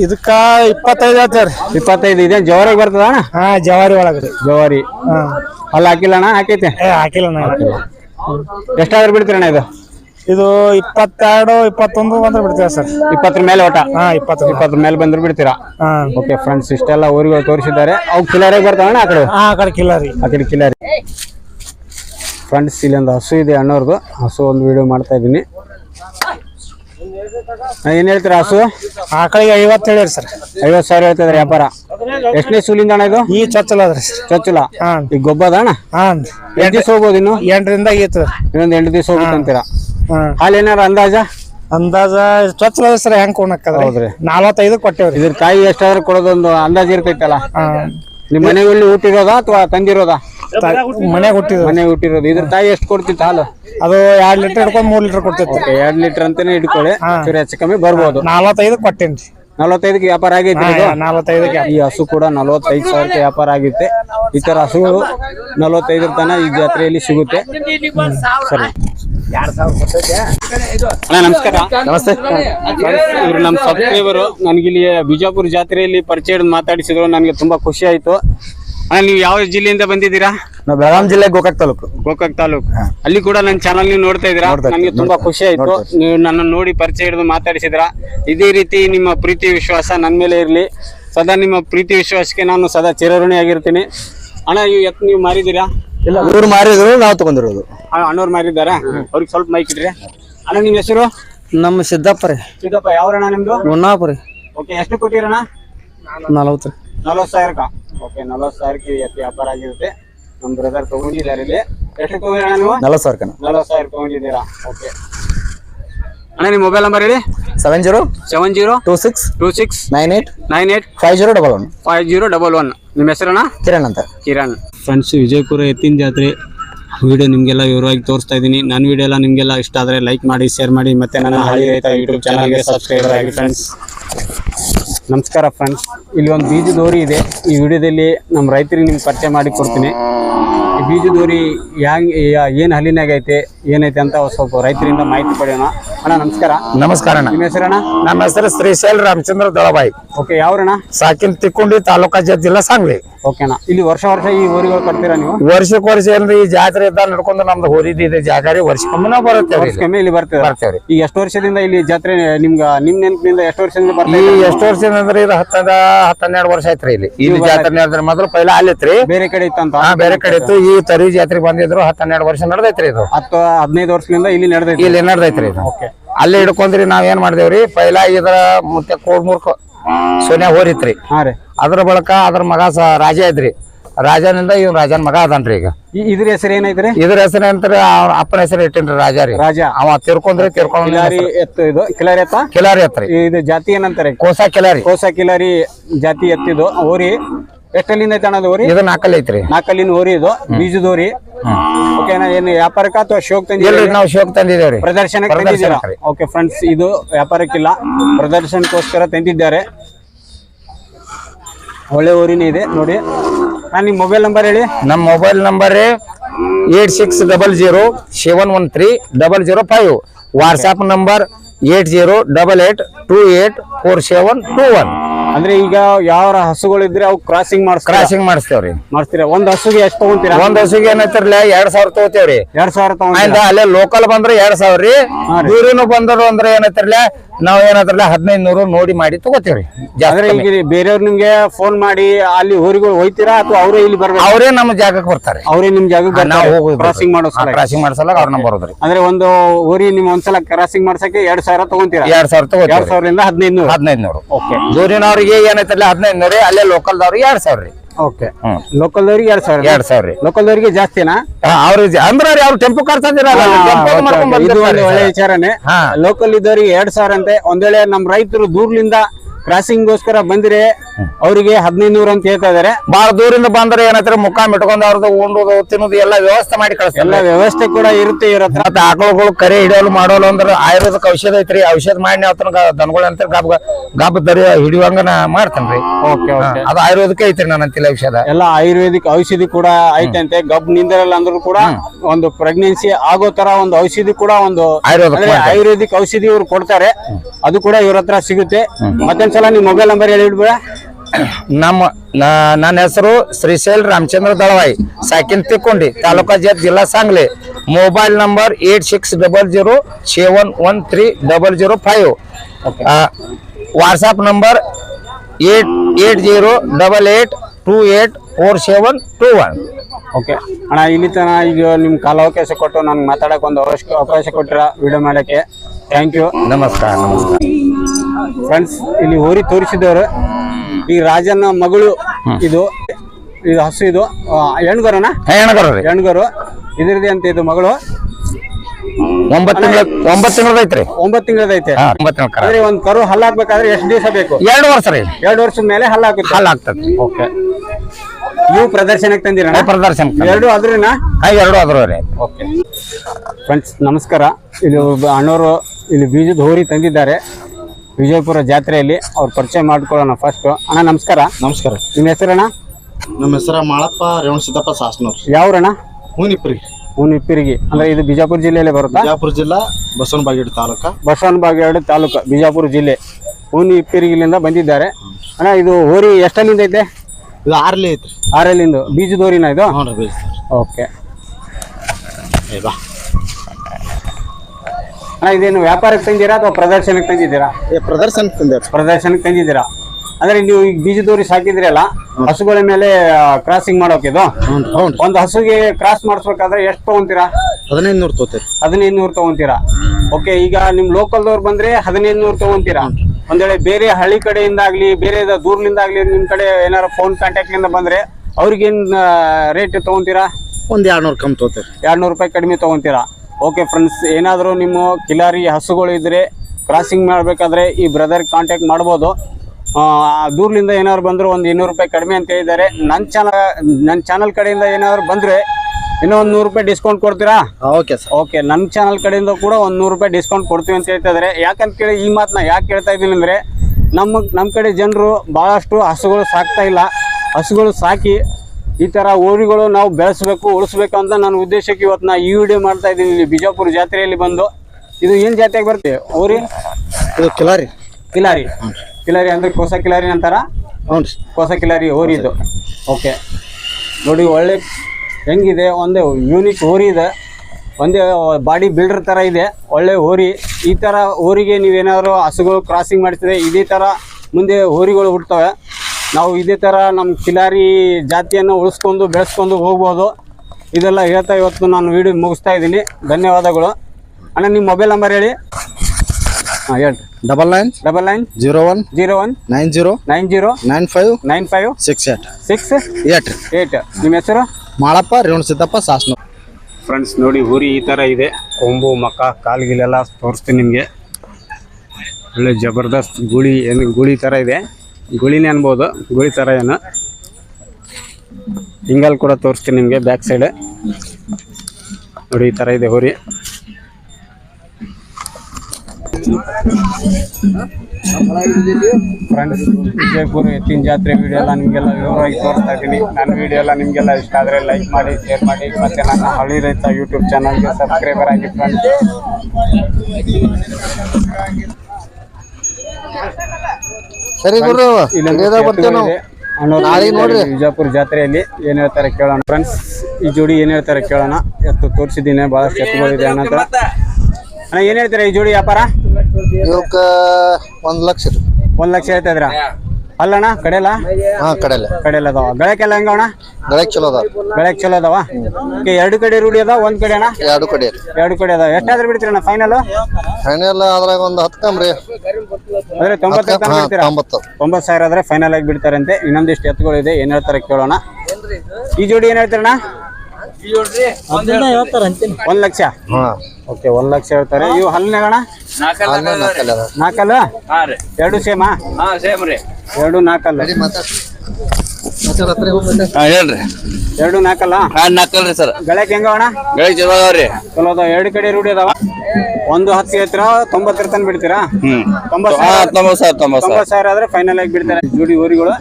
ಇದಕ್ಕ ಇಪ್ಪತ್ತೈದು ಹೇಳ್ತೇವ್ರಿ ಇಪ್ಪತ್ತೈದು ಇದೆ. ಜವಾರಿಗೆ ಬರ್ತದ ಅಣ್ಣ? ಹಾ ಜವಾರಿ ಒಳಗ್ರಿ ಜವಾರಿ. ಹಾ. ಅಲ್ಲಿ ಹಾಕಿಲ್ಲಣ್ಣ ಹಾಕೈತೆ? ಏ ಹಾಕಿಲ್ಲ ನಾ ಎಷ್ಟಾದ್ರೂ ಬಿಡ್ತೀರಣ್ಣ ಇದು? ಇದು ಇಪ್ಪತ್ತೆರಡು ಇಪ್ಪತ್ತೊಂದು ಬಂದ್ರೆ ಬಿಡ್ತೀರಾ ಸರ್? ಇಪ್ಪತ್ತರ ಮೇಲೆ ಒಟ್ಟ? ಹಾ ಇಪ್ಪತ್ತು ಇಪ್ಪತ್ತರ ಮೇಲೆ ಬಂದ್ರೆ ಬಿಡ್ತೀರಾ? ಹಾ. ಓಕೆ ಫ್ರೆಂಡ್ಸ್ ಇಷ್ಟೆಲ್ಲ ಊರಿಗೆ ತೋರಿಸಿದ್ದಾರೆ. ಅವು ಕಿಲಾರಿಗೆ ಬರ್ತಾವಣ್ಣ ಆ ಕಡೆ? ಹಾ ಆ ಕಡೆ ಕಿಲ್ಲ ರೀ. ಆ ಕಡೆ ಕಿಲಾರಿ ಫ್ರೆಂಡ್ಸ್ ಇಲ್ಲೊಂದು ಹಸು ಇದೆ ಅಣ್ಣವ್ರದ್ದು ಹಸು ಒಂದು ವಿಡಿಯೋ ಮಾಡ್ತಾ ಇದ್ದೀನಿ. ಏನ್ ಹೇಳ್ತೀರಾ ಹಸು? ಆಕಳಿಗೆ ಐವತ್ತು ಹೇಳಿರಿ ಸರ್. ಐವತ್ ಸಾವಿರ ಹೇಳ್ತಿದ್ರೆ ವ್ಯಾಪಾರ? ಎಷ್ಟನೇ ಸೂಲಿಂದ ಅಣ್ಣ ಇದು? ಈ ಚೊಚ್ಚಲ ಅದ್ರಿ ಸರ್. ಚೊಚ್ಚಲ? ಈ ಈಗ ಗೊಬ್ಬದ ಅಣ್ಣ ಹಾ ಎಂಟು ದಿವಸ ಹೋಗ್ಬೋದು ಇನ್ನು? ಎಂಟರಿಂದ ಈತದ ಇನ್ನೊಂದು ಎಂಟು ದಿವಸ ಹೋಗುತ್ತೆ ಅಂತೀರಾ? ಹಾ. ಹಾಲು ಏನಾರ ಅಂದಾಜ? ಅಂದಾಜ ಚೊಚ್ಚಲ ಅದ ಸರ್ ಹೆಂಗ್ ಕೊಣಕ್ಕದ್ರಿ ಹೌದ್ರಿ. ನಲವತ್ತೈದು ಕೊಟ್ಟೇವ್ರಿ. ಇದ್ರ ಕಾಯಿ ಎಷ್ಟಾದ್ರೂ ಕೊಡೋದೊಂದು ಅಂದಾಜ್ ಇರ್ತೈತಲ್ಲ? ನಿಮ್ಮ ನಿಮ್ ಮನೆಯಲ್ಲಿ ಇರೋದಾ ಅಥವಾ ತಂದಿರೋದಾ? ಮನೆಗೆ ಹುಟ್ಟಿದ್ರು ಮನೆ ಹುಟ್ಟಿರೋದು. ಇದ್ರ ತಾಯಿ ಎಷ್ಟು ಕೊಡ್ತಿತ್ತು? ಹಾಲು? ಅದು ಎರಡ್ ಲೀಟರ್ ಹಿಡ್ಕೊಂಡ್ ಮೂರ್ ಲೀಟರ್ ಕೊಡ್ತಿತ್ತು. ಎರಡ್ ಲೀಟರ್ ಅಂತಾನೆ ಇಟ್ಕೊಳ್ಳಿ ಚೂರು ಹೆಚ್ಚು ಕಮ್ಮಿ ಬರ್ಬೋದು. ನಲವತ್ತೈದು ಕೊಟ್ಟೇನ್ರಿ ನಲವತ್ತೈದಕ್ಕೆ ವ್ಯಾಪಾರ ಆಗೈತಿ ನಲ್ವತ್ತೈದಕ್ಕೆ ನಲವತ್ತೈದಕ್ಕೆ ಈ ಹಸು ಕೂಡ ನಲವತ್ತೈದು ಸಾವಿರಕ್ಕೆ ವ್ಯಾಪಾರ ಆಗಿತ್ತೆ. ಈ ತರ ಹಸುಗಳು ನಲವತ್ತೈದರ ತನ ಈ ಜಾತ್ರೆಯಲ್ಲಿ ಸಿಗುತ್ತೆ. ಸರಿ. ಅಣ್ಣ ನಮಸ್ಕಾರ. ನಮಸ್ತೆ. ಇವರು ನಮ್ಮ ಸಬ್ಸ್ಕ್ರೈಬರು ನನಗಿಲ್ಲಿ ಬಿಜಾಪುರ ಜಾತ್ರೆಯಲ್ಲಿ ಪರಿಚಯ ಮಾತಾಡಿಸಿದ್ರು. ನನಗೆ ತುಂಬಾ ಖುಷಿ ಆಯ್ತು. ಅಣ್ಣ ನೀವು ಯಾವ ಜಿಲ್ಲೆಯಿಂದ ಬಂದಿದ್ದೀರಾ? ನಾವು ಬೆಳಗಾಂ ಜಿಲ್ಲೆ ಗೋಕಾಕ್ ತಾಲೂಕು. ಗೋಕಾಕ್ ತಾಲೂಕು. ಅಲ್ಲಿ ಕೂಡ ನನ್ನ ಚಾನಲ್ ನೀವು ನೋಡ್ತಾ ಇದ್ದೀರಾ? ನನಗೆ ತುಂಬಾ ಖುಷಿ ಆಯ್ತು. ನೀವು ನನ್ನ ನೋಡಿ ಪರಿಚಯ ಹಿಡಿದು ಮಾತಾಡಿಸಿದ್ರ ಇದೇ ರೀತಿ ನಿಮ್ಮ ಪ್ರೀತಿ ವಿಶ್ವಾಸ ನನ್ನ ಮೇಲೆ ಇರಲಿ. ಸದಾ ನಿಮ್ಮ ಪ್ರೀತಿ ವಿಶ್ವಾಸಕ್ಕೆ ನಾನು ಸದಾ ಚಿರಋಣಿಯಾಗಿರ್ತೀನಿ. ಅಣ್ಣ ಇವು ಎತ್ ನೀವು ಮಾರಿದ್ದೀರಾ? ಇಲ್ಲ ಇವ್ರು ಮಾರಿದ್ರು ನಾವು ತಗೊಂಡಿರೋದು. ಅಣ್ಣವ್ರು ಮಾರಿದ್ದಾರಾ? ಅವ್ರಿಗೆ ಸ್ವಲ್ಪ ಮೈಕ್ ಇಡ್ರಿ. ಅಣ್ಣ ನಿಮ್ಮ ಹೆಸರು? ನಮ್ಮ ಸಿದ್ದಪ್ಪ ರೀ. ಸಿದ್ದಪ್ಪ ಯಾವ್ರಣ್ಣ ನಿಮ್ದು? ಉಣ್ಣಾಪುರಿ. ಓಕೆ ಎಷ್ಟು ಕೊಟ್ಟಿರಣ್ಣ? ನಲವತ್ತು ನಲ್ವತ್ತು ಸಾವಿರಕ್ಕ ಓಕೆ ನಲ್ವತ್ತು ಸಾವಿರಕ್ಕೆ ಅತಿ ವ್ಯಾಪಾರ ಆಗಿರುತ್ತೆ. ನಮ್ಮ ಬ್ರದರ್ ತಗೊಂಡಿದ್ದಾರೆ ಇಲ್ಲಿ. ಎಷ್ಟು ತಗೊಂಡಿರ ನೀವು? ನಲವತ್ತು ಸಾವಿರ ಕಣ ನಲ್ವತ್ತು ಸಾವಿರ ತಗೊಂಡಿದ್ದೀರಾ? ಓಕೆ ಅಣ್ಣ ನಿಮ್ಮ ಮೊಬೈಲ್ ನಂಬರ್ ಹೇಳಿ. Seven zero seven zero two six two six nine eight nine eight five zero double one five zero double one ನಿಮ್ಮ ಹೆಸರಣ್ಣ ಕಿರಣ್ ಅಂತ. ಕಿರಣ್. ಫ್ರೆಂಡ್ಸ್ ವಿಜಯಪುರ ಎತ್ತಿನ ಜಾತ್ರೆ. ವಿಡಿಯೋ ನಿಮಗೆಲ್ಲ ವಿವರವಾಗಿ ತೋರಿಸ್ತಾ ಇದ್ದೀನಿ. ನನ್ನ ವಿಡಿಯೋ ಎಲ್ಲ ನಿಮಗೆಲ್ಲ ಇಷ್ಟ ಆದರೆ ಲೈಕ್ ಮಾಡಿ ಶೇರ್ ಮಾಡಿ ಮತ್ತೆ ನನ್ನ ಹಳ್ಳಿ ರೈತ ಯೂಟ್ಯೂಬ್ ಚಾನಲ್ಗೆ ಸಬ್ಸ್ಕ್ರೈಬರ್ ಆಗಿ ಫ್ರೆಂಡ್ಸ್ ನಮಸ್ಕಾರ ಫ್ರೆಂಡ್ಸ್ ಇಲ್ಲಿ ಒಂದು ಬೀಜ ದೋರಿ ಇದೆ. ಈ ವಿಡಿಯೋದಲ್ಲಿ ನಮ್ಮ ರೈತರಿಗೆ ನಿಮ್ಗೆ ಪರಿಚಯ ಮಾಡಿ ಕೊಡ್ತೀನಿ. ಈ ಬೀಜ ದೋರಿ ಹ್ಯಾಂಗ್ ಏನು ಹಲ್ಲಿನಾಗ ಐತೆ ಏನೈತೆ ಅಂತ ಸ್ವಲ್ಪ ರೈತರಿಂದ ಮಾಹಿತಿ ಪಡೆಯೋಣ. ಅಣ್ಣ ನಮಸ್ಕಾರ. ನಮಸ್ಕಾರ ಅಣ್ಣ. ನಿಮ್ಮ ಹೆಸರಣ್ಣ ನಮ್ಮ ಹೆಸರು ಶ್ರೀಶೈಲ್ ರಾಮಚಂದ್ರ ದೊಳಬಾಯಿ. ಓಕೆ ಯಾವ್ರಣ್ಣ? ಸಾಕಿನ್ ತಿಕ್ಕೊಂಡಿ ತಾಲೂಕಾ ಜಿಲ್ಲಾ ಸಾಂಗ್ಲಿ. ಓಕೆ ಅಣ್ಣ ಇಲ್ಲಿ ವರ್ಷ ವರ್ಷ ಈ ಹೋರಿಗಳು ಕಟ್ತೀರಾ ನೀವು? ವರ್ಷಕ್ಕೆ ವರ್ಷ ಏನ್ರಿ ಈ ಜಾತ್ರೆ ಇದ್ದ ನಡ್ಕೊಂಡು ನಮ್ದು ಹೋರಿದ್ ಇದೆ ಜಾಗಾರಿ ವರ್ಷಕ್ಕೊಮ್ಮೆ ಬರುತ್ತೆ ವರ್ಷಕ್ಕೊಮ್ಮೆ ಇಲ್ಲಿ ಬರ್ತೇವೆ ಬರ್ತೇವ್ರಿ. ಈಗ ಎಷ್ಟು ವರ್ಷದಿಂದ ಇಲ್ಲಿ ಜಾತ್ರೆ ನಿಮ್ಗ ನಿಮ್ ನೆನಪಿನಿಂದ ಎಷ್ಟು ವರ್ಷದಿಂದ ಈ ಬರ್ತಾ ಎಷ್ಟು ವರ್ಷ ಅಂದ್ರೆ ಇದು ಹತ್ತದ ಹತ್ತೆರಡು ವರ್ಷ ಆಯ್ತ್ರಿ ಇಲ್ಲಿ. ಇಲ್ಲಿ ಜಾತ್ರೆ ನಡೆದ್ರೆ ಮೊದಲು ಪೈಲ ಅಲ್ಲಿತ್ರಿ. ಬೇರೆ ಕಡೆ ಇತ್ತಂತ? ಹಾ ಬೇರೆ ಕಡೆ ಇತ್ತು. ಈ ತರಿ ಜಾತ್ರೆ ಬಂದಿದ್ರು ಹತ್ತೆರಡು ವರ್ಷ ನಡೆದೈತ್ರಿ ಇದು. ಹತ್ತು ಹದಿನೈದು ವರ್ಷದಿಂದ ಇಲ್ಲಿ ನಡೆದೈತಿ. ಇಲ್ಲಿ ನಡೆದೈತ್ರಿ ಇದು. ಅಲ್ಲೇ ಹಿಡ್ಕೊಂಡ್ರಿ ನಾವ್ ಏನ್ ಮಾಡಿದೇವ್ರಿ ಪೈಲ ಇದ್ರ ಮತ್ತೆ ಕೋಡ್ಮೂರ್ಕ ಸೋನ್ಯಾ ಹೋರಿತ್ರಿ. ಹಾ ರೀ. ಅದ್ರ ಬಳಕ ಅದ್ರ ಮಗ ಸ ರಾಜ ಇದ್ರಿ ರಾಜನಿಂದ ಇವ್ ರಾಜನ್ ಮಗ ಅದನ್ರಿ ಈಗ. ಇದ್ರ ಹೆಸರು ಏನೈತ್ರಿ? ಇದ್ರ ಹೆಸರು ಅಂತ ಅಪ್ಪನ ಹೆಸರು ಇಟ್ಟಿನ್ರಿ ರಾಜ ರೀ. ರಾಜ. ಅವ ತಿರ್ಕೊಂಡ್ರಿ ತಿರ್ಕೊಂಡ್ ಕಿಲಾರಿ ಎತ್ತು ಇದು? ಕಿಲಾರಿ ಎತ್ತ? ಕಿಲಾರಿ ಇದು ಜಾತಿ ಏನಂತಾರೆ? ಕೋಸಾ ಕಿಲಾರಿ. ಕೋಸಾ ಕಿಲಾರಿ ಜಾತಿ ಎತ್ತಿದು ಹೋರಿ. ಎಷ್ಟಲ್ಲಿಂದ ಐತೆ ಅಣ್ಣ ಅದು ಹೋರಿ? ಇದು ನಾಲ್ಕಲ್ಲಿ ಐತ್ರಿ. ನಾಲ್ಕಲ್ಲಿನ ಹೋರಿ ಇದು ಬೀಜದ ಹೋರಿ. ಓಕೆನಾ ಏನು ವ್ಯಾಪಾರಕ್ಕ ಅಥವಾ ಶೋಕ್ ಇಲ್ರಿ ನಾವು ಶೋಕ್ ತಂದಿದ್ದೇವ್ರಿ. ಪ್ರದರ್ಶನಕ್ಕೆ ತಂದಿದ್ದೀರಾ? ಪ್ರದರ್ಶನಕ್ಕೆ ಓಕೆ ಫ್ರೆಂಡ್ಸ್ ಇದು ವ್ಯಾಪಾರಕ್ಕಿಲ್ಲ. ಪ್ರದರ್ಶನಕ್ಕೋಸ್ಕರ ತಂದಿದ್ದಾರೆ. ಒಳ್ಳೆ ಊರಿನೇ ಇದೆ ನೋಡಿ. ನಾನು ನಿಮ್ಮ ಮೊಬೈಲ್ ನಂಬರ್ ಹೇಳಿ. ನಮ್ಮ mobile number eight six double zero seven one three double zero five. WhatsApp number eight zero double eight two eight four seven two one. ಅಂದ್ರೆ ಈಗ ಯಾವ ಹಸುಗಳು ಇದ್ರೆ ಅವು ಕ್ರಾಸಿಂಗ್ ಮಾಡಿಸ್ತೀರಾ? ಕ್ರಾಸಿಂಗ್ ಮಾಡಿಸ್ತೇವ್ರಿ. ಮಾಡಿಸ್ತೀರಾ? ಒಂದ್ ಹಸುಗೆ ಎಷ್ಟು ತಗೊಂತೀರಾ? ಒಂದ್ ಹಸುಗೆ ಏನೈತಿರ್ಲ ಎರಡ್ ಸಾವಿರ ತಗೋತೇವ್ರಿ. ಎರಡ್ ಸಾವಿರ ತಗೊಂತೀರಾ? ಅಲ್ಲೇ ಲೋಕಲ್ ಬಂದ್ರೆ ಎರಡ್ ಸಾವಿರ ರೀ. ದೂರಿನ ಬಂದರು ಅಂದ್ರೆ ಏನೈತಿರ್ಲ ನಾವ್ ಏನೈತಿರ್ಲ ಹದಿನೈದು ನೂರು ನೋಡಿ ಮಾಡಿ ತಗೋತೇವ್ರಿ. ಅಂದ್ರೆ ಈಗ ಬೇರೆಯವ್ರು ನಿಮ್ಗೆ ಫೋನ್ ಮಾಡಿ ಅಲ್ಲಿ ಊರಿಗಳು ಹೋಯ್ತೀರಾ ಅಥವಾ ಅವರೇ ಇಲ್ಲಿ ಬರ್ಬೇಕು? ಅವರೇ ನಮ್ಮ ಜಾಗಕ್ಕೆ ಬರ್ತಾರೆ. ಅವರೇ ನಿಮ್ ಜಾಗಕ್ಕೆ ನಾವು ಹೋಗುದು ಕ್ರಾಸಿಂಗ್ ಮಾಡೋ ಕ್ರಾಸಿಂಗ್ ಮಾಡ್ಸಲ್ಲ ಅವ್ರನ್ನ ಬರೋದ್ರಿ ಅಂದ್ರೆ ಒಂದು ಊರಿ ನಿಮ್ ಒಂದ್ಸಲ ಕ್ರಾಸಿಂಗ್ ಮಾಡ್ಸಕ್ಕೆ ಎರಡ್ ಸಾವಿರ ತಗೊಂತೀರಾ? ಎರಡ್ ಸಾವಿರ ಎರಡ್ ತಗೋತೇವ್ರಿ ಸಾವಿರದಿಂದ ಹದಿನೈದು ನೂರು ಹದಿನೈದು ನೂರು ಓಕೆ ದೂರಿನವ್ರಿಗೆ ಏನೈತಿರ್ಲ ಹದಿನೈದು ನೂರು ಅಲ್ಲೇ ಲೋಕಲ್ದವ್ರಿಗೆ ಎರಡ್ ಸಾವಿರ ರೀ. ಓಕೆ ಹ್ಮ್. ಲೋಕಲ್ ಅವ್ರಿಗೆ ಎರಡ್ ಸಾವಿರ ಎರಡ್ ಸಾವಿರ ರೀ. ಲೋಕಲ್ ದವರಿಗೆ ಜಾಸ್ತಿನಾ? ಅವ್ರ ಅಂದ್ರೆ ಅವ್ರ ಟೆಂಪು ಖರ್ಚು ಅಂದಿರಲ್ಲ ಟೆಂಪು ಓಕೆ, ಮಾಡ್ಕೊಂಡ್ ಇದು ಒಂದು ಬಂದಿರ್ತಾರೆ. ಒಳ್ಳೆ. ವಿಚಾರನೆ. ಹಾ. ಲೋಕಲ್ ಇದ್ದವರಿಗೆ ಎರಡ್ ಸಾವಿರ ಅಂತೆ. ಒಂದ್ ವೇಳೆ ನಮ್ ರೈತರು ದೂರ್ಲಿಂದ ಕ್ರಾಸಿಂಗ್ ಗೋಸ್ಕರ ಬಂದ್ರೆ ಅವರಿಗೆ ಹದಿನೈದು ನೂರು ಅಂತ ಹೇಳ್ತಾ ಇದಾರೆ ಬಹಳ ದೂರಿಂದ ಬಂದ್ರೆ ಏನಂತಾರೆ ಮುಖ ಮಿಟ್ಕೊಂಡ್ ಅವ್ರದ್ದು ಉಂಡುದು ತಿನ್ನುದು ಎಲ್ಲ ವ್ಯವಸ್ಥೆ ಮಾಡಿ ಎಲ್ಲ ಕಳಿಸ್ತಾರೆ ವ್ಯವಸ್ಥೆ ಕೂಡ ಇರುತ್ತೆ ಇವ್ರ ಹತ್ರ. ಮತ್ತೆ ಆಕಳುಗಳು ಕರೆ ಹಿಡಿಯೋಲು ಮಾಡೋಲು ಅಂದ್ರೆ ಆಯುರ್ವೇದಕ್ ಔಷಧ ಐತ್ರಿ ಔಷಧ ಮಾಡಿ ನಾವು ತನಕ ದನಗಳು ಅಂತ ಗಾಬ್ ಗಬ್ ದರಿ ಹಿಡಿಯುವಂಗ ನಾ ಮಾಡ್ತೇನ್ರಿ ಓಕೆ ಓಕೆ. ಅದು ಆಯುರ್ವೇದಕ್ಕೆ ಐತ್ರಿ ನಾನು ಅಂತಿಲ್ಲ ಔಷಧ. ಎಲ್ಲ ಆಯುರ್ವೇದಿಕ್ ಔಷಧಿ ಕೂಡ ಐತಂತೆ. ಗಬ್ ನಿಂದಿರಲ್ಲ ಅಂದ್ರೂ ಕೂಡ ಒಂದು ಪ್ರೆಗ್ನೆನ್ಸಿ ಆಗೋ ತರ ಒಂದು ಔಷಧಿ ಕೂಡ ಒಂದು ಆಯುರ್ವೇದಕ್ ಆಯುರ್ವೇದಿಕ್ ಔಷಧಿ ಇವ್ರು ಕೊಡ್ತಾರೆ. ಅದು ಕೂಡ ಇವ್ರ ಹತ್ರ ಸಿಗುತ್ತೆ. ಮತ್ತೊಂದ್ಸಲ ನಿಮ್ ಮೊಬೈಲ್ ನಂಬರ್ ಹೇಳಿ ಬಿಡ್ಬೇಡ. ನಮ್ಮ ನನ್ನ ಹೆಸರು ಶ್ರೀಶೈಲ್ ರಾಮಚಂದ್ರ ದಳವಾಯಿ ಸಾಕಿನ್ ತಿಕ್ಕೊಂಡಿ ತಾಲೂಕಾ ಜತ್ ಜಿಲ್ಲಾ Sangli. Mobile number eight six double zero seven one three double zero five WhatsApp number eight eight zero double eight two eight four seven two one okay ಅಣ್ಣ ಇಲ್ಲಿ ತನ ಈಗ ನಿಮ್ಮ ಕಾಲಾವಕಾಶ ಕೊಟ್ಟು ನನಗೆ ಮಾತಾಡೋಕೆ ಒಂದು ಅವಕಾಶ ಕೊಟ್ಟಿರ ವಿಡಿಯೋ ಮಾಡೋಕ್ಕೆ ಥ್ಯಾಂಕ್ ಯು ನಮಸ್ಕಾರ ನಮಸ್ಕಾರ. ಫ್ರೆಂಡ್ಸ್ ಇಲ್ಲಿ ಹೋರಿ ತೋರಿಸಿದವರು. ಈ ರಾಜನ ಮಗಳು ಇದು. ಇದು ಹಸು ಇದು. ಹೆಣ್ಗರನ? ಹೆಣ್ಗರು ಇದ್ರದೇ ಅಂತ ಇದು ಮಗಳು. ಒಂಬತ್ತು ತಿಂಗಳ ಒಂಬತ್ತು ತಿಂಗಳದ ಐತ್ರಿ. ಒಂಬತ್ತು ತಿಂಗಳದೈತೆ ಹಾ ಒಂಬತ್ತು ತಿಂಗಳ ಕರ. ಅಂದ್ರೆ ಒಂದ್ ಕರು ಹಲ್ಲಾಕ್ಬೇಕಾದ್ರೆ ಎಷ್ಟು ದಿವಸ ಬೇಕು? ಎರಡು ವರ್ಷ ರೀ. ಎರಡು ವರ್ಷದ ಮೇಲೆ ಹಲ್ಲಾಕುತ್ತೆ ಹಲ್ಲ ಹಾಕ್ತದೆ. ಓಕೆ. ನೀವು ಪ್ರದರ್ಶನಕ್ಕೆ ತಂದಿರ ಪ್ರದರ್ಶನ ಎರಡು ಅದ್ರನ? ಎರಡು ಅದ್ರ ಓಕೆ. ಫ್ರೆಂಡ್ಸ್ ನಮಸ್ಕಾರ. ಇಲ್ಲಿ ಅಣ್ಣವರು ಇಲ್ಲಿ ಬೀಜದ ಹೋರಿ ತಂದಿದ್ದಾರೆ. ವಿಜಯಪುರ ಜಾತ್ರೆಯಲ್ಲಿ ಅವ್ರು ಪರಿಚಯ ಮಾಡ್ಕೊಳ್ಳೋಣ ಫಸ್ಟ್ ಅಣ್ಣ ನಮಸ್ಕಾರ. ನಮಸ್ಕಾರ. ನಿಮ್ಮ ಹೆಸರಣ್ಣ ನಮ್ಮ ಹೆಸರ ಮಾಳಪ್ಪ ರೇವಣ ಸಿದ್ದಪ್ಪ ಸಾಸ್ನೂರ್ ಯಾವ್ರಣ್ಣ ಹೂನಿಪ್ರಿ ಹೂನಿಪ್ಪಿರಿಗಿ. ಅಂದ್ರೆ ಇದು ಬಿಜಾಪುರ ಜಿಲ್ಲೆಯಲ್ಲಿ ಬರುತ್ತಾ? ಬಿಜಾಪುರ ಜಿಲ್ಲಾ ಬಸವನ ಬಾಗೇಡು ತಾಲೂಕ. ಬಸವನ ಬಾಗೇಡು ತಾಲೂಕು ಬಿಜಾಪುರ ಜಿಲ್ಲೆ. ಹೂನಿಪ್ಪಿರಿಗಿಲಿಂದ ಬಂದಿದ್ದಾರೆ. ಅಣ್ಣ ಇದು ಹೋರಿ ಎಷ್ಟಲ್ಲಿಂದ ಐತೆ? ಇದು ಆರಲಿ ಐತ್ರಿ. ಆರಲಿಂದು ಬೀಜದ ಹೋರಿನ ಇದು? ಹ್ಞೂ ರೀ ಬೇಸ್ ಓಕೆ. ಏ ಬಾ. ಅಣ್ಣ ಇದೇನು ವ್ಯಾಪಾರಕ್ಕೆ ತಂದಿರಾ ಅಥವಾ ಪ್ರದರ್ಶನಕ್ಕೆ ತಂದಿದ್ದೀರಾ? ಏ ಪ್ರದರ್ಶನ ತಂದೇವ್ರಿ ಪ್ರದರ್ಶನಕ್ಕೆ ತಂದಿದ್ದೀರಾ? ಅಂದ್ರೆ ನೀವು ಈಗ ಬೀಜದೋರಿ ಸಾಕಿದ್ರಲ್ಲ ಹಸುಗಳ ಮೇಲೆ ಕ್ರಾಸಿಂಗ್ ಮಾಡೋಕೆ ಇದು? ಒಂದು ಹಸುಗೆ ಕ್ರಾಸ್ ಮಾಡಿಸ್ಬೇಕಾದ್ರೆ ಎಷ್ಟು ತಗೊಂತೀರಾ? ಹದಿನೈದು ನೂರು ತಗೋತೀರಿ ಹದಿನೈದು ನೂರು ತಗೊಂತೀರಾ? ಓಕೆ ಈಗ ನಿಮ್ ಲೋಕಲ್ದವ್ರು ಬಂದ್ರೆ ಹದಿನೈದು ನೂರು ತಗೊಂತೀರಾ? ಒಂದ್ ವೇಳೆ ಬೇರೆ ಹಳ್ಳಿ ಕಡೆಯಿಂದ ಆಗ್ಲಿ ಬೇರೆ ದೂರ್ನಿಂದ ಆಗ್ಲಿ ನಿಮ್ ಕಡೆ ಏನಾರ ಫೋನ್ ಕಾಂಟ್ಯಾಕ್ಟ್ನಿಂದ ಬಂದ್ರೆ ಅವ್ರಿಗೇನ್ ರೇಟ್ ತಗೊಂತೀರಾ? ಒಂದ್ ಎರಡು ನೂರು ಕಮ್ಮಿ ತಗೋತೀರಿ ಎರಡ್ ನೂರು ರೂಪಾಯಿ ಕಡಿಮೆ ತಗೊಂತೀರಾ? ಓಕೆ ಫ್ರೆಂಡ್ಸ್ ಏನಾದರೂ ನಿಮ್ಮ ಕಿಲಾರಿ ಹಸುಗಳು ಇದ್ದರೆ ಕ್ರಾಸಿಂಗ್ ಮಾಡಬೇಕಾದ್ರೆ ಈ ಬ್ರದರ್ ಕಾಂಟ್ಯಾಕ್ಟ್ ಮಾಡ್ಬೋದು. ದೂರ್ಲಿಂದ ಏನಾದ್ರು ಬಂದರೂ ಒಂದು ಇನ್ನೂರು ರೂಪಾಯಿ ಕಡಿಮೆ ಅಂತ ಹೇಳಿದ್ದಾರೆ. ನನ್ನ ಚಾನಲ್ ನನ್ನ ಚಾನಲ್ ಕಡೆಯಿಂದ ಏನಾದ್ರು ಬಂದರೆ ಇನ್ನೂ ಒಂದು ನೂರು ರೂಪಾಯಿ ಡಿಸ್ಕೌಂಟ್ ಕೊಡ್ತೀರಾ? ಓಕೆ ಸರ್ ಓಕೆ ನನ್ನ ಚಾನಲ್ ಕಡೆಯಿಂದ ಕೂಡ ಒಂದು ನೂರು ರೂಪಾಯಿ ಡಿಸ್ಕೌಂಟ್ ಕೊಡ್ತೀವಿ ಅಂತ ಹೇಳ್ತಿದ್ದಾರೆ. ಯಾಕಂತ ಕೇಳಿ ಈ ಮಾತನ್ನ ಯಾಕೆ ಹೇಳ್ತಾ ಇದ್ದೀನಿ ಅಂದರೆ ನಮ್ಮ ನಮ್ಮ ಕಡೆ ಜನರು ಭಾಳಷ್ಟು ಹಸುಗಳು ಸಾಕ್ತಾ ಇಲ್ಲ. ಹಸುಗಳು ಸಾಕಿ ಈ ಥರ ಓರಿಗಳು ನಾವು ಬೆಳೆಸ್ಬೇಕು ಉಳಿಸ್ಬೇಕು ಅಂತ ನನ್ನ ಉದ್ದೇಶಕ್ಕೆ ಇವತ್ತು ನಾ ಈ ವಿಡಿಯೋ ಮಾಡ್ತಾ ಇದ್ದೀನಿ. ಇಲ್ಲಿ ಬಿಜಾಪುರ ಜಾತ್ರೆಯಲ್ಲಿ ಬಂದು ಇದು ಏನು ಜಾತಿಯಾಗಿ ಬರ್ತೀವಿ ಓರಿ ಇದು ಕಿಲಾರಿ. ಕಿಲಾರಿ. ಕಿಲಾರಿ ಅಂದ್ರೆ ಕೋಸ ಕಿಲಾರಿ ಅಂತಾರ? ಹ್ಞೂ ಹೊಸ ಕಿಲಾರಿ ಹೋರಿ ಇದು. ಓಕೆ. ನೋಡಿ ಒಳ್ಳೆ ಹೆಂಗಿದೆ ಒಂದೇ ಯೂನಿಕ್ ಹೋರಿ ಇದೆ. ಒಂದೇ ಬಾಡಿ ಬಿಲ್ಡರ್ ಥರ ಇದೆ ಒಳ್ಳೆ ಹೋರಿ ಈ ಥರ ಹೋರಿಗೆ ನೀವೇನಾದ್ರು ಹಸುಗಳು ಕ್ರಾಸಿಂಗ್ ಮಾಡಿಸಿದ್ರೆ ಇದೇ ಥರ ಮುಂದೆ ಹೋರಿಗಳು ಹುಡ್ತವೆ ನಾವು ಇದೇ ಥರ ನಮ್ಮ ಕಿಲಾರಿ ಜಾತಿಯನ್ನು ಉಳಿಸ್ಕೊಂಡು ಬೆಳೆಸ್ಕೊಂಡು ಹೋಗ್ಬೋದು. ಇದೆಲ್ಲ ಹೇಳ್ತಾ ಇವತ್ತು ನಾನು ವಿಡಿಯೋ ಮುಗಿಸ್ತಾ ಇದ್ದೀನಿ. ಧನ್ಯವಾದಗಳು. ಅಣ್ಣ ನಿಮ್ಮ ಮೊಬೈಲ್ ನಂಬರ್ ಹೇಳಿ. ಹಾಂ ಹೇಳಿ double nine double nine zero one zero one nine zero nine zero nine five nine five six eight six eight eight ನಿಮ್ಮ ಹೆಸರು? ಮಾಳಪ್ಪ ರೇವಣ ಸಿದ್ದಪ್ಪ ಸಾಸ್ನ ಫ್ರೆಂಡ್ಸ್ ನೋಡಿ ಊರಿ ಈ ಥರ ಇದೆ. ಕೊಂಬು ಮಕ್ಕ ಕಾಲ್ಗಿಲೆಲ್ಲ ತೋರಿಸ್ತೀನಿ ನಿಮಗೆ. ಒಳ್ಳೆ ಜಬರ್ದಸ್ತ್ ಗುಳಿ ಏನು ಗುಳಿ ಥರ ಇದೆ. ಗುಳಿನೇ ಅನ್ಬೋದು, ಗುಳಿ ಥರ ಏನು. ಹಿಂಗಲ್ಲಿ ಕೂಡ ತೋರಿಸ್ತೀನಿ ನಿಮಗೆ ಬ್ಯಾಕ್ ಸೈಡ್ ನೋಡಿ, ಈ ಥರ ಇದೆ ಹೋರಿ. ಫ್ರೆಂಡ್ಸ್ ವಿಜಯಪುರ ಎತ್ತಿನ ಜಾತ್ರೆ ವಿಡಿಯೋ ಎಲ್ಲ ನಿಮಗೆಲ್ಲ ವಿವರವಾಗಿ ತೋರಿಸ್ತಾ ಇದ್ದೀನಿ. ನನ್ನ ವಿಡಿಯೋ ಎಲ್ಲ ನಿಮಗೆಲ್ಲ ಇಷ್ಟ ಆದರೆ ಲೈಕ್ ಮಾಡಿ ಶೇರ್ ಮಾಡಿ. ಮತ್ತು ನನ್ನ ಹಳ್ಳಿ ರೈತ ಯೂಟ್ಯೂಬ್ ಚಾನಲ್ಗೆ ಸಬ್ಸ್ಕ್ರೈಬರ್ ಆಗಿ ಫ್ರೆಂಡ್ಸ್ ಸರಿ ಗುರು ಬರ್ತೇವೆ ನಾವು. ನಾಳೆ ನೋಡ್ರಿ. ವಿಜಯಪುರ ಜಾತ್ರೆಯಲ್ಲಿ ಏನ್ ಹೇಳ್ತಾರೆ ಕೇಳೋಣ. ಫ್ರೆಂಡ್ಸ್ ಈ ಜೋಡಿ ಏನ್ ಹೇಳ್ತಾರೆ ಕೇಳೋಣ. ಎತ್ತು ತೋರಿಸಿದ್ದೀನಿ ಬಹಳಷ್ಟು ಎತ್ತುಗಳಿದೆ ಅಣ್ಣ ಅಣ್ಣ ಏನ್ ಹೇಳ್ತೀರಾ ಈ ಜೋಡಿ ವ್ಯಾಪಾರ? ಇವಕ್ಕ ಒಂದು ಲಕ್ಷ ಒಂದ್ ಲಕ್ಷ ಹೇಳ್ತಾ ಇದ್ರಾ ಅಲ್ಲಣ್ಣ ಕಡೆಲ್ಲ ಹಾ ಕಡೆಲೆ ಅದಾವ. ಗಳಕ್ಕೆಲ್ಲ ಅಣ್ಣ? ಗಳಕ್ ಚಲೋ ಅದಾವ. ಬೆಳಕ್ ಚಲೋ ಅದಾವ? ಓಕೆ ಎರಡು ಕಡೆ ರೂಢಿ ಅದಾವ ಒಂದ್ ಕಡೆ ಅಣ್ಣ? ಎರಡು ಕಡೆ ಎರಡು ಕಡೆ ಅದಾವ. ಎಷ್ಟಾದ್ರೂ ಬಿಡ್ತೀರಣ್ಣ ಫೈನಲ್ ಫೈನಲ್ ಅದ್ರಾಗ ಒಂದು ಹತ್ತು ಕಮ್ರಿ ಅಂದ್ರೆ ತೊಂಬತ್ತು ತೊಂಬತ್ತು. ಸಾವಿರ ಆದ್ರೆ ಫೈನಲ್ ಆಗಿ ಬಿಡ್ತಾರಂತೆ. ಇನ್ನೊಂದಿಷ್ಟು ಎತ್ತುಗಳಿದೆ ಏನ್ ಹೇಳ್ತಾರೆ ಕೇಳೋಣ. ಈ ಜೋಡಿ ಏನ್ ಹೇಳ್ತಾರಣ್ಣ? ಒಂದ್ ಲಕ್ಷ? ಹಾ. ಓಕೆ ಒಂದ್ ಲಕ್ಷ ಹೇಳ್ತಾರೆ. ಇವು ಹಲ್ನಾಗಣ ಅಲ್ಲೇ ನಾಲ್ಕಲ್ಲಿ ಎರಡು ಸೇಮಾ? ಎರಡು ನಾಲ್ಕಲ್ಲ ಹೇಳ್ರಿ. ಎರಡು ನಾಲ್ಕಲ್ಲ ಹಾ ನಾಲ್ಕಲ್ರಿ ಸರ್. ಗಳಕ್ ಹೆಂಗವಣ ಗಳಿಗೆ ಚಲೋ ಅದಾವ್ರಿ ಚಲೋ ಅದಾವ. ಎರಡು ಕಡೆ ರೂಢಿ ಅದಾವ. ಒಂದು ಹತ್ತು ಹೇಳ್ತೀರ ತೊಂಬತ್ತರ ತನಕ ಬಿಡ್ತೀರಾ? ತೊಂಬತ್ತು ಸಾವಿರ. ತೊಂಬತ್ತು ಸಾವಿರ ಆದ್ರೆ ಫೈನಲ್ ಆಗಿ ಬಿಡ್ತಾರೆ ಜೋಡಿ ಊರಿಗಳು.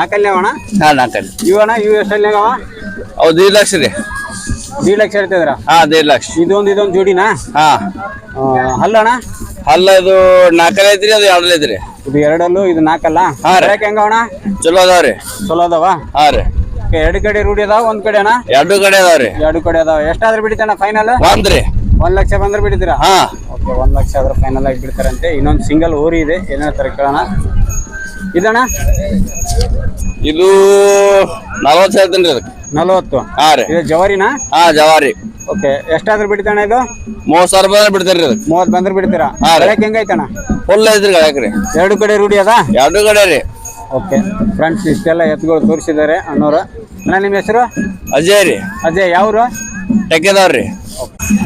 ನಾಕಲ್ ನಾಲ್ಕಲ್ಲೇ ಅಣ್ಣ? ಇವಣ್ಣ ನಾಲ್ಕಲ್ಲಿ ಇವು ಅಣ್ಣ ಇವು ಎಷ್ಟಲ್ಲಿ ಅವ? ಹೌದು ದೀಡ್ ಲಕ್ಷ ರೀ. ದೀಡ್ ಲಕ್ಷ ಹೇಳ್ತಿದ್ರ ಹಾ ದೇಡ್ ಲಕ್ಷ. ಇದೊಂದು ಇದೊಂದು ಜೋಡಿನಾ? ಹಾ. ಹಲ್ಲ ಇದು ನಾಕಲ್ ಐತ್ರಿ ಅದು ಎರಡಲ್ಲ ಐತ್ರಿ ಇದು ಎರಡಲ್ಲೂ ಇದು ನಾಲ್ಕಲ್ಲ? ಹಾ ರೀ. ಹೆಂಗವಣ ಚಲೋ ಅದಾವ್ರಿ ಚಲೋ ಅದಾವ? ಹಾ ರೀ. ಎರಡು ಕಡೆ ರೂಢಿ ಅದಾವ ಒಂದ್ ಕಡೆ ಅಣ್ಣ ಎರಡು ಕಡೆ ಅದಾವ್ರಿ ಎರಡು ಕಡೆ ಅದಾವ. ಎಷ್ಟಾದ್ರೂ ಬಿಡಿತಣ್ಣ ಫೈನಲ್ ಬಂದ್ರಿ ಒಂದ್ ಲಕ್ಷ ಬಂದ್ರೆ ಬಿಡಿದಿರ ಹಾ. ಓಕೆ ಒಂದ್ ಲಕ್ಷ ಆದ್ರೆ ಫೈನಲ್ ಆಗಿ ಬಿಡ್ತಾರಂತೆ. ಇನ್ನೊಂದು ಸಿಂಗಲ್ ಓರಿ ಇದೆ. ಏನ್ ಹೇಳ್ತಾರೆ ಕೇಳೋಣ. ಇದಣ್ಣ? ಇದು ನಲ್ವತ್ತು ಹೇಳ್ತೇನೆ ರೀ ಅದಕ್ಕೆ. ನಲವತ್ತು. ಹಾ ರೀ. ಇದು ಜವಾರಿನಾ? ಹಾ ಜವಾರಿ. ಓಕೆ ಎಷ್ಟಾದ್ರೂ ಬಿಡ್ತಾಣ ಇದು? ಮೂವತ್ತು ಸಾವಿರ ರೂಪಾಯಿ ಬಿಡ್ತೀರಿ ರೀ ಅದಕ್ಕೆ. ಮೂವತ್ ಬಂದ್ರೆ ಬಿಡ್ತೀರಾ? ಹಾ ರೀ. ಬೆಳಕ್ ಹೆಂಗೈತಣ್ಣ ಫುಲ್ ಐತ್ರಿ ಗಾಯಕ್ರಿ ಎರಡು ಕಡೆ ರೂಢಿ ಅದ? ಎರಡು ಕಡೆ ರೀ. ಓಕೆ ಫ್ರೆಂಡ್ಸ್ ಇಷ್ಟೆಲ್ಲ ಎತ್ತುಗಳು ತೋರಿಸಿದ್ದಾರೆ ಅಣ್ಣವ್ರು ಅಣ್ಣ ನಿಮ್ಮ ಹೆಸರು? ಅಜಯ್ ರೀ. ಅಜಯ್ ಯಾವ್ರು? ಟೆಕ್ಕೆದವ್ರಿ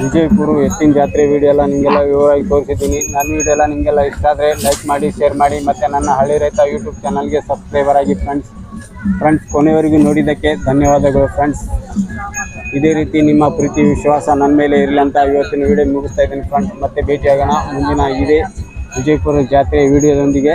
ವಿಜಯಪುರ ಎತ್ತಿನ ಜಾತ್ರೆ ವಿಡಿಯೋ ಎಲ್ಲ ನಿಮಗೆಲ್ಲ ವಿವರವಾಗಿ ತೋರಿಸಿದ್ದೀನಿ. ನನ್ನ ವಿಡಿಯೋ ಎಲ್ಲ ನಿಮಗೆಲ್ಲ ಇಷ್ಟ ಆದರೆ ಲೈಕ್ ಮಾಡಿ ಶೇರ್ ಮಾಡಿ. ಮತ್ತು ನನ್ನ ಹಳ್ಳಿ ರೈತ ಯೂಟ್ಯೂಬ್ ಚಾನಲ್ಗೆ ಸಬ್ಸ್ಕ್ರೈಬರ್ ಆಗಿ ಫ್ರೆಂಡ್ಸ್ ಫ್ರೆಂಡ್ಸ್ ಕೊನೆಯವರೆಗೂ ನೋಡಿದ್ದಕ್ಕೆ ಧನ್ಯವಾದಗಳು ಫ್ರೆಂಡ್ಸ್ ಇದೇ ರೀತಿ ನಿಮ್ಮ ಪ್ರೀತಿ, ವಿಶ್ವಾಸ ನನ್ನ ಮೇಲೆ ಇರಲಿ ಅಂತ ಇವತ್ತಿನ ವಿಡಿಯೋ ಮುಗಿಸ್ತಾ ಇದ್ದೀನಿ ಫ್ರೆಂಡ್ಸ್ ಮತ್ತೆ ಭೇಟಿಯಾಗೋಣ. ಮುಂದಿನ ಇದೇ ವಿಜಯಪುರ ಜಾತ್ರೆ ವಿಡಿಯೋದೊಂದಿಗೆ